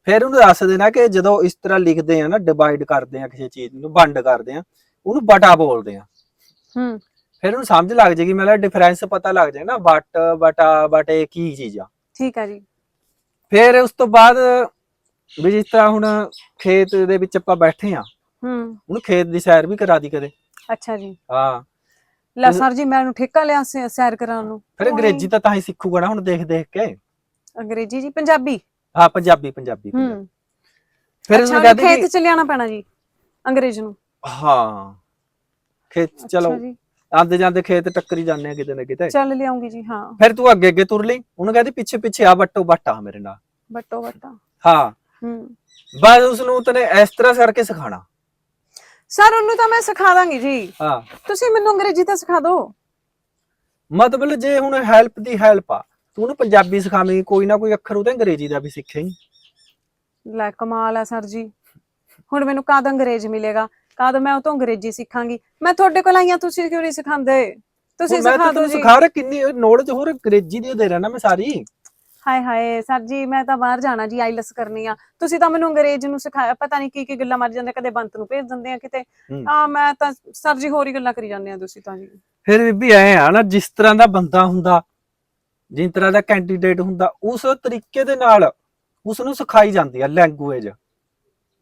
ਫਿਰ ਉਹਨੂੰ ਦੱਸ ਦੇਣਾ ਕਿ ਜਦੋਂ ਇਸ ਤਰ੍ਹਾਂ ਲਿਖਦੇ ਆ ਨਾ ਡਿਵਾਈਡ ਕਰਦੇ ਆ ਕਿਸੇ ਚੀਜ਼ ਨੂੰ ਵੰਡ ਕਰਦੇ ਆ ਉਹਨੂੰ ਬਟਾ ਬੋਲਦੇ ਆ। ਹੂੰ। ਫਿਰ ਉਹਨੂੰ ਸਮਝ ਲੱਗ ਜਾਏਗੀ ਮਤਲਬ ਡਿਫਰੈਂਸ ਪਤਾ ਲੱਗ ਜਾਏ ਨਾ ਬਟ ਬਟਾ ਬਟੇ ਕੀ ਚੀਜ਼ ਆ। ਠੀਕ ਹੈ ਜੀ। ਫਿਰ ਉਸ ਤੋਂ ਬਾਅਦ ਵੀ ਜਿਸ ਤਰ੍ਹਾਂ ਹੁਣ ਖੇਤ ਦੇ ਵਿੱਚ ਆਪਾਂ ਬੈਠੇ ਆ ਹੂੰ। ਉਹਨੂੰ ਖੇਤ ਦੀ ਸੈਰ ਵੀ ਕਰਾ ਦੀ ਕਦੇ। ਅੱਛਾ ਜੀ। ਹਾਂ। ਲੈ ਸਰ ਜੀ ਮੈਨੂੰ ਠੇਕਾ ਲਿਆ ਸੈਰ ਕਰਾਉਣ ਨੂੰ। ਫਿਰ ਅੰਗਰੇਜ਼ੀ ਤਾਂ ਤਾਂ ਹੀ ਸਿੱਖੂਗਾ ਨਾ ਹੁਣ ਦੇਖ ਦੇਖ ਕੇ। ਅੰਗਰੇਜ਼ੀ ਜੀ ਪੰਜਾਬੀ? ਹਾਂ ਪੰਜਾਬੀ ਪੰਜਾਬੀ। ਹੂੰ। ਫਿਰ ਉਹਨੂੰ ਕਹਿੰਦੇ ਖੇਤ ਚ ਲਿਆਣਾ ਪੈਣਾ ਜੀ ਅੰਗਰੇਜ਼ ਨੂੰ। ਹਾਂ। ਖੇਤ ਚਲੋ ਜੀ। ਆਂਦੇ ਜਾਂਦੇ ਖੇਤ ਟੱਕਰੀ ਜਾਂਦੇ ਆ ਕਿਤੇ ਨਾ ਕਿਤੇ। ਚੱਲ ਲਿਆਉਂਗੀ ਜੀ ਹਾਂ। ਫਿਰ ਤੂੰ ਅੱਗੇ ਅੱਗੇ ਤੁਰ ਲਈ। ਉਹਨੂੰ ਕਹਿੰਦੀ ਪਿੱਛੇ ਪਿੱਛੇ ਆ ਬੱਟੋ ਬੱਟਾ ਮੇਰੇ ਨਾਲ। ਬੱਟੋ ਬੱਟਾ ਹਾਂ। ਹੂੰ। ਬਸ ਉਸ ਨੂੰ ਤਨੇ ਇਸ ਤਰ੍ਹਾਂ ਕਰਕੇ ਸਿਖਾਣਾ ਸਰ ਉਹਨੂੰ ਤਾਂ ਮੈਂ ਸਿਖਾ ਦਾਂਗੀ ਜੀ। ਹਾਂ। ਤੁਸੀਂ ਮੈਨੂੰ ਅੰਗਰੇਜ਼ੀ ਤਾਂ ਸਿਖਾ ਦਿਓ। ਮਤਲਬ ਜੇ ਹੁਣ ਹੈਲਪ ਦੀ ਹੈਲਪ ਆ ਤੂੰ ਉਹਨੂੰ ਪੰਜਾਬੀ ਸਿਖਾਵੇਂਗੀ ਕੋਈ ਨਾ ਕੋਈ ਅੱਖਰ ਉਹਦੇ ਅੰਗਰੇਜ਼ੀ ਦਾ ਵੀ ਸਿੱਖੇਂਗੀ ਲੈ ਕਮਾਲ ਆ ਸਰ ਜੀ। ਹੁਣ ਮੈਨੂੰ ਕਦ ਅੰਗਰੇਜ਼ ਮਿਲੇਗਾ? ਕਦ ਮੈਂ ਉਹ ਤੋਂ ਅੰਗਰੇਜ਼ੀ ਸਿੱਖਾਂਗੀ? ਮੈਂ ਤੁਹਾਡੇ ਕੋਲ ਆਈਆਂ ਤੁਸੀਂ ਕਿਉਂ ਨਹੀਂ ਸਿਖਾਉਂਦੇ? ਤੁਸੀਂ ਸਿਖਾ ਦਿਓ ਜੀ। ਸਿਖਾ ਰਿਹਾ ਕਿੰਨੀ ਨੌਲੇਜ ਹੋਰ ਅੰਗਰੇਜ਼ੀ ਦੀ ਦੇ ਰਿਹਾ ਨਾ ਮੈਂ ਸਾਰੀ। ਹਾਏ ਹਾਏ ਸਰ ਜੀ ਮੈਂ ਤਾਂ ਬਾਹਰ ਜਾਣਾ ਜੀ ਆਈਲੈਸ ਕਰਨੀ ਆ। ਤੁਸੀਂ ਤਾਂ ਮੈਨੂੰ ਅੰਗਰੇਜ਼ ਨੂੰ ਸਿਖਾਇਆ ਪਤਾ ਨਹੀਂ ਕੀ ਕੀ ਗੱਲਾਂ ਮਾਰੀ ਜਾਂਦੇ ਕਦੇ ਬੰਤ ਨੂੰ ਭੇਜ ਦਿੰਦੇ ਆ ਕਿਤੇ। ਆ ਮੈਂ ਤਾਂ ਸਰ ਜੀ ਹੋਰ ਹੀ ਗੱਲਾਂ ਕਰੀ ਜਾਂਦੇ ਆ ਤੁਸੀਂ ਤਾਂ ਜੀ। ਫਿਰ ਬੀਬੀ ਐ ਆ ਨਾ ਜਿਸ ਤਰ੍ਹਾਂ ਦਾ ਬੰਦਾ ਹੁੰਦਾ ਜਿਸ ਤਰ੍ਹਾਂ ਦਾ ਕੈਂਡੀਡੇਟ ਹੁੰਦਾ ਉਸ ਤਰੀਕੇ ਦੇ ਨਾਲ ਉਸ ਨੂੰ ਸਿਖਾਈ ਜਾਂਦੀ ਆ ਲੈਂਗੁਏਜ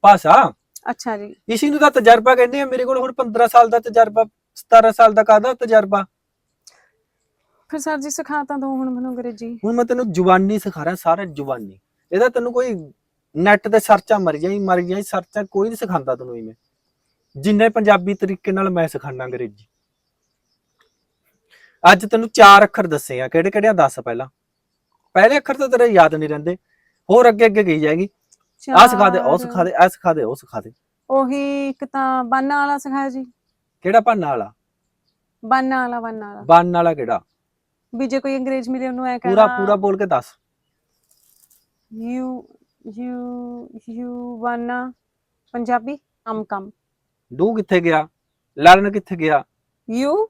ਭਾਸ਼ਾ। ਅੱਛਾ ਜੀ। ਇਸੀ ਨੂੰ ਤਾਂ ਤਜਰਬਾ ਕਹਿੰਦੇ ਆ ਮੇਰੇ ਕੋਲ ਹੁਣ 15 ਸਾਲ ਦਾ ਤਜਰਬਾ 17 ਸਾਲ ਦਾ ਕਾਹਦਾ ਤਜਰਬਾ? ਫਿਰ ਸਰ ਜੀ ਸਿਖਾ ਤਾਂ ਦੋ ਹੁਣ ਮੈਨੂੰ ਅੰਗਰੇਜ਼ੀ। ਹੁਣ ਮੈਂ ਤੈਨੂੰ ਜ਼ੁਬਾਨੀ ਸਿਖਾ ਰਿਹਾ ਸਾਰਾ ਜ਼ੁਬਾਨੀ ਇਹਦਾ ਤੈਨੂੰ ਕੋਈ ਨੈਟ ਤੇ ਸਰਚਾਂ ਮਰ ਜਾਈ ਮਰ ਜਾਈ ਸਰਚਾਂ ਕੋਈ ਨਹੀਂ ਸਿਖਾਉਂਦਾ ਤੈਨੂੰ ਇਵੇਂ। ਜਿੰਨੇ ਪੰਜਾਬੀ ਤਰੀਕੇ ਨਾਲ ਮੈਂ ਸਿਖਾਣਾ ਅੰਗਰੇਜ਼ੀ। ਅੱਜ ਤੈਨੂੰ ਚਾਰ ਅੱਖਰ ਦੱਸੇ ਆ ਕਿਹੜੇ ਕਿਹੜੇ ਆ ਦੱਸ ਪਹਿਲਾਂ? ਪਹਿਲੇ ਅੱਖਰ ਤਾਂ ਤੇਰੇ ਯਾਦ ਨਹੀਂ ਰਹਿੰਦੇ ਹੋਰ ਅੱਗੇ ਅੱਗੇ ਗਈ ਜਾਏਗੀ। ਆ ਸਿਖਾ ਦੇ ਉਹ ਸਿਖਾ ਦੇ ਆ ਸਿਖਾ ਦੇ ਉਹ ਸਿਖਾ ਦੇ। ਉਹੀ ਇੱਕ ਤਾਂ ਬਾਨਾ ਵਾਲਾ ਸਿਖਾਇਆ ਜੀ। ਕਿਹੜਾ ਭਾਨਾ ਵਾਲਾ? ਬਾਨਾ ਵਾਲਾ ਬਾਨਾ ਵਾਲਾ। ਬੰਨ ਵਾਲਾ ਕਿਹੜਾ? ਵੀ ਜੇ ਕੋਈ ਅੰਗਰੇਜ਼ ਮਿਲੇ ਉਹਨੂੰ ਐ ਪੂਰਾ ਕਹਿਣਾ ਪੂਰਾ ਬੋਲ ਕੇ ਦੱਸ। You you you wanna Punjabi come come do ਕਿੱਥੇ ਗਿਆ? ਲਰਨ ਕਿੱਥੇ ਗਿਆ? You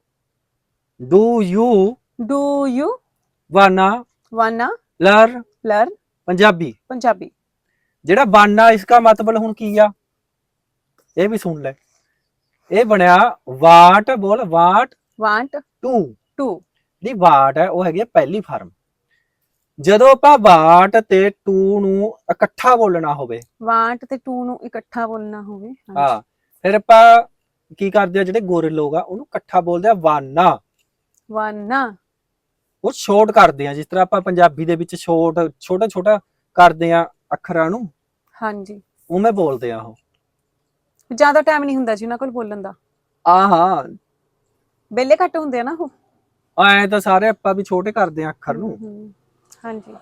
do you do you wanna wanna ਲਰ learn Punjabi Punjabi ਜਿਹੜਾ ਬਾਨਾ ਇਸका ਮਤਲਬ ਹੁਣ ਕੀ ਆ? ਇਹ ਵੀ ਸੁਣ ਲੈ। ਇਹ ਬਣਿਆ ਵਾਟ ਬੋਲ ਵਾਟ ਵਾਂਟ ਟੂ ਟੂ ਦੀ ਵਾਟ ਹੈ ਉਹ ਹੈਗੀ ਪਹਿਲੀ ਫਾਰਮ ਜਦੋਂ ਆਪਾਂ ਵਾਟ ਤੇ ਟੂ ਨੂੰ ਇਕੱਠਾ ਬੋਲਣਾ ਹੋਵੇ। ਵਾਂਟ ਤੇ ਟੂ ਨੂੰ ਇਕੱਠਾ ਬੋਲਣਾ ਹੋਵੇ। ਹਾਂ ਫਿਰ ਆਪਾਂ ਕੀ ਕਰਦੇ ਆ ਜਿਹੜੇ ਗੋਰੇ ਲੋਕ ਆ ਉਹਨੂੰ ਇਕੱਠਾ ਬੋਲਦੇ ਆ ਵਾਨਾ ਵਾਨਾ ਉਹ ਸ਼ੋਰਟ ਕਰਦੇ ਆ ਜਿਸ ਤਰ੍ਹਾਂ ਆਪਾਂ ਪੰਜਾਬੀ ਦੇ ਵਿੱਚ ਸ਼ੋਰਟ ਛੋਟਾ ਛੋਟਾ ਕਰਦੇ ਆ ਅੱਖਰਾਂ ਨੂੰ ਹਾਂਜੀ। ਉਵੇਂ ਬੋਲਦੇ ਆ ਉਹ। ਜ਼ਿਆਦਾ ਟਾਈਮ ਨਹੀਂ ਹੁੰਦਾ ਜੀ ਉਹਨਾਂ ਕੋਲ ਬੋਲਣ ਦਾ। ਆ ਹਾਂ। ਬੇਲੇ ਘੱਟ ਹੁੰਦੇ ਆ ਨਾ ਉਹ। ਐ ਤਾਂ ਸਾਰੇ ਆਪਾਂ ਵੀ ਛੋਟੇ ਕਰਦੇ ਆ ਅੱਖਰ ਨੂੰ। ਹਮ, ਹਾਂਜੀ।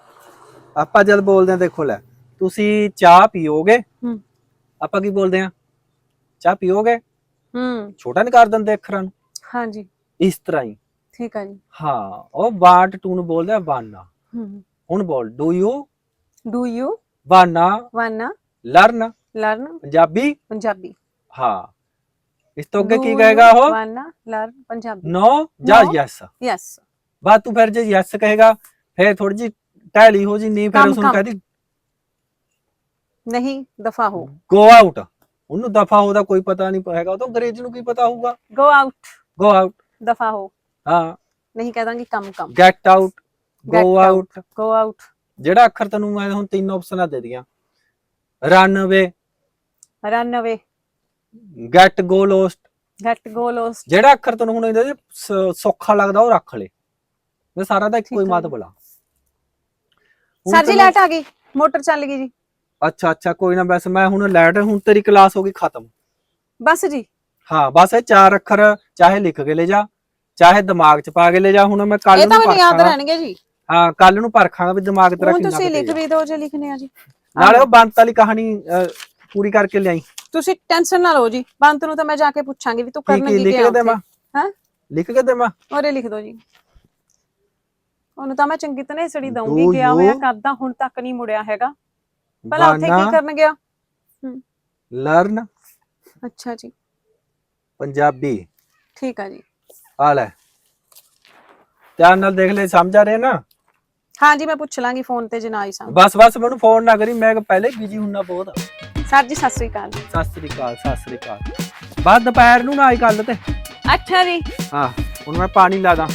ਆਪਾਂ ਜਦ ਬੋਲਦੇ ਆ ਦੇਖੋ ਲੈ ਤੁਸੀਂ ਚਾਹ ਪੀਓਗੇ? ਹਮ ਆਪਾਂ ਕੀ ਬੋਲਦੇ ਆ? ਚਾਹ ਪੀਓਗੇ? ਹਮ ਛੋਟਾ ਨਹੀਂ ਕਰ ਦਿੰਦੇ ਅੱਖਰਾਂ ਨੂੰ। ਹਾਂਜੀ। ਇਸ ਤਰ੍ਹਾਂ ਹੀ। ਠੀਕ ਆ ਜੀ। ਹਾਂ ਉਹ ਵਾਟ ਟੂ ਨੂੰ ਬੋਲਦੇ ਆ ਵਾਨਾ। ਹਮ ਹੁਣ ਬੋਲ do you do you wanna. Wanna. Learn. Learn. Punjabi? Punjabi. ਹਾਂ। ਇਸ ਤੋਂ ਅੱਗੇ ਕੀ ਕਹੇਗਾ ਉਹ? ਵਾਨਾ। ਲਰਨ। ਪੰਜਾਬੀ। ਨੋ ਜਾਂ. ਯੈਸ ਯੈਸ ਬਾਤ ਤੂੰ ਫਿਰ ਜੇ ਯੈਸ ਕਹੇਗਾ ਫਿਰ ਥੋੜੀ ਜੀ ਟੈਲੀ ਹੋ ਜੀ ਨਹੀਂ ਫਿਰ ਉਸ ਨੂੰ। ਕਹਦੀ ਨਹੀਂ ਦਫਾ ਹੋ। ਗੋ ਆਊਟ ਉਹਨੂੰ ਦਫਾ ਹੋਦਾ ਕੋਈ ਪਤਾ ਨਹੀਂ ਹੈਗਾ ਉਹ ਤਾਂ ਅੰਗਰੇਜ਼ੀ ਨੂੰ ਕੀ ਪਤਾ ਹੋਊਗਾ। ਗੋ ਆਊਟ ਗੋ ਆਊਟ ਦਫਾ ਹੋ। ਹਾਂ। ਨਹੀਂ ਕਹਦਾਂਗੀ ਕੰਮ ਕੰਮ। Get out go. Out go out ਜਿਹੜਾ ਅੱਖਰ ਤੈਨੂੰ ਮੈਂ ਹੁਣ ਤਿੰਨ ਆਪਸ਼ਨਾਂ ਦੇ ਦੀਆਂ। Run away run away get go lost get go lost ਜਿਹੜਾ ਅੱਖਰ ਤੈਨੂੰ ਹੁਣ ਇਹਦੇ ਸੌਖਾ ਲੱਗਦਾ ਉਹ ਰੱਖ ਲੈ। ਮੈਂ ਸਾਰਾ ਦਾ ਇੱਕੋ ਹੀ ਮਤ। ਬੋਲਾ। ਸਰ ਜੀ ਲਾਈਟ ਆ ਗਈ। ਮੋਟਰ ਚੱਲ ਗਈ ਜੀ। ਅੱਛਾ ਅੱਛਾ ਕੋਈ ਨਾ ਬਸ ਮੈਂ ਹੁਣ ਲੈਟ ਹੁਣ ਤੇਰੀ ਕਲਾਸ ਹੋ ਗਈ ਖਤਮ। ਬਸ ਜੀ। ਹਾਂ ਬਸ ਇਹ ਚਾਰ ਅੱਖਰ ਚਾਹੇ ਲਿਖ ਕੇ ਲੈ ਜਾ। ਚਾਹੇ ਦਿਮਾਗ 'ਚ ਪਾ ਕੇ ਲੈ ਜਾ ਹੁਣ ਮੈਂ ਕੱਲ ਇਹ ਤਾਂ ਨੂੰ ਮੈਨੂੰ ਯਾਦ ਪਰਖਾਂਗਾ ਰਹਿਣਗੇ ਜੀ। ਹਾਂ ਕੱਲ ਨੂੰ ਪਰਖਾਂਗਾ ਵੀ ਦਿਮਾਗ ਤੇਰਾ ਕਿੰਨਾ ਤੁਸੀਂ ਕੁ ਲਿਖ ਆ। ਵੀ ਦਿਓ ਜੇ ਲਿਖਨੇ ਆ ਜੀ। ਨਾਲੇ ਉਹ ਬੰਤ ਵਾਲੀ ਕਹਾਣੀ ਅਹ, ਪੂਰੀ ਕਰਕੇ ਲਿਆਈ। ਤੁਸੀਂ ਟੈਨਸ਼ਨ ਨਾ ਲਓ ਜੀ। ਬੰਤ ਨੂੰ ਤਾਂ ਮੈਂ ਜਾ ਕੇ ਪੁੱਛਾਂਗੀ ਵੀ ਤੂੰ ਕੀ ਕਰਨ ਕੀ ਕੀ ਲਿਖ ਗਿਆ ਕੇ ਦੇਵਾਂ? ਹਾਂ? ਲਿਖ ਕੇ ਦੇਵਾਂ? ਉਹਰੇ ਲਿਖ ਦਿਓ ਜੀ। ਉਹਨੂੰ ਤਾਂ ਮੈਂ ਚੰਗੀ ਤਰ੍ਹਾਂ ਸੜੀ ਦਊਂਗੀ Do ਗਿਆ ਹੋਇਆ ਕਰਦਾ ਹੁਣ ਤੱਕ ਨਹੀਂ ਮੁੜਿਆ ਹੈਗਾ। ਭਲਾ ਉੱਥੇ ਕੀ ਕਰਨ ਗਿਆ? ਲਰਨ। ਅੱਛਾ ਜੀ। ਪੰਜਾਬੀ। ਠੀਕ ਆ ਜੀ। ਆ ਲੈ। ਧਿਆਨ ਨਾਲ ਦੇਖ ਲੈ ਸਮਝ ਆ ਰਿਹਾ ਨਾ? ਹਾਂ ਜੀ ਮੈਂ ਪੁੱਛ ਲਾਂਗੀ ਫੋਨ ਤੇ ਜੇ ਨਾ ਆਈ ਸਾਂ ਬਸ ਬਸ ਮੈਨੂੰ ਫੋਨ ਨਾ ਕਰੀ ਮੈਂ ਪਹਿਲੇ ਬਿਜ਼ੀ ਹੁੰਨਾ ਬਹੁਤ। ਸਰ ਜੀ ਸਤਿ ਸ੍ਰੀ ਅਕਾਲ। ਸਤਿ ਸ੍ਰੀ ਅਕਾਲ ਸਤਿ ਸ੍ਰੀ ਅਕਾਲ। ਬਾਅਦ ਦੁਪਹਿਰ ਨੂੰ ਨਾ ਆਈ ਕੱਲ ਤੇ। ਅੱਛਾ ਜੀ। ਹਾਂ ਹੁਣ ਮੈਂ ਪਾਣੀ ਲਾ ਦਾਂ।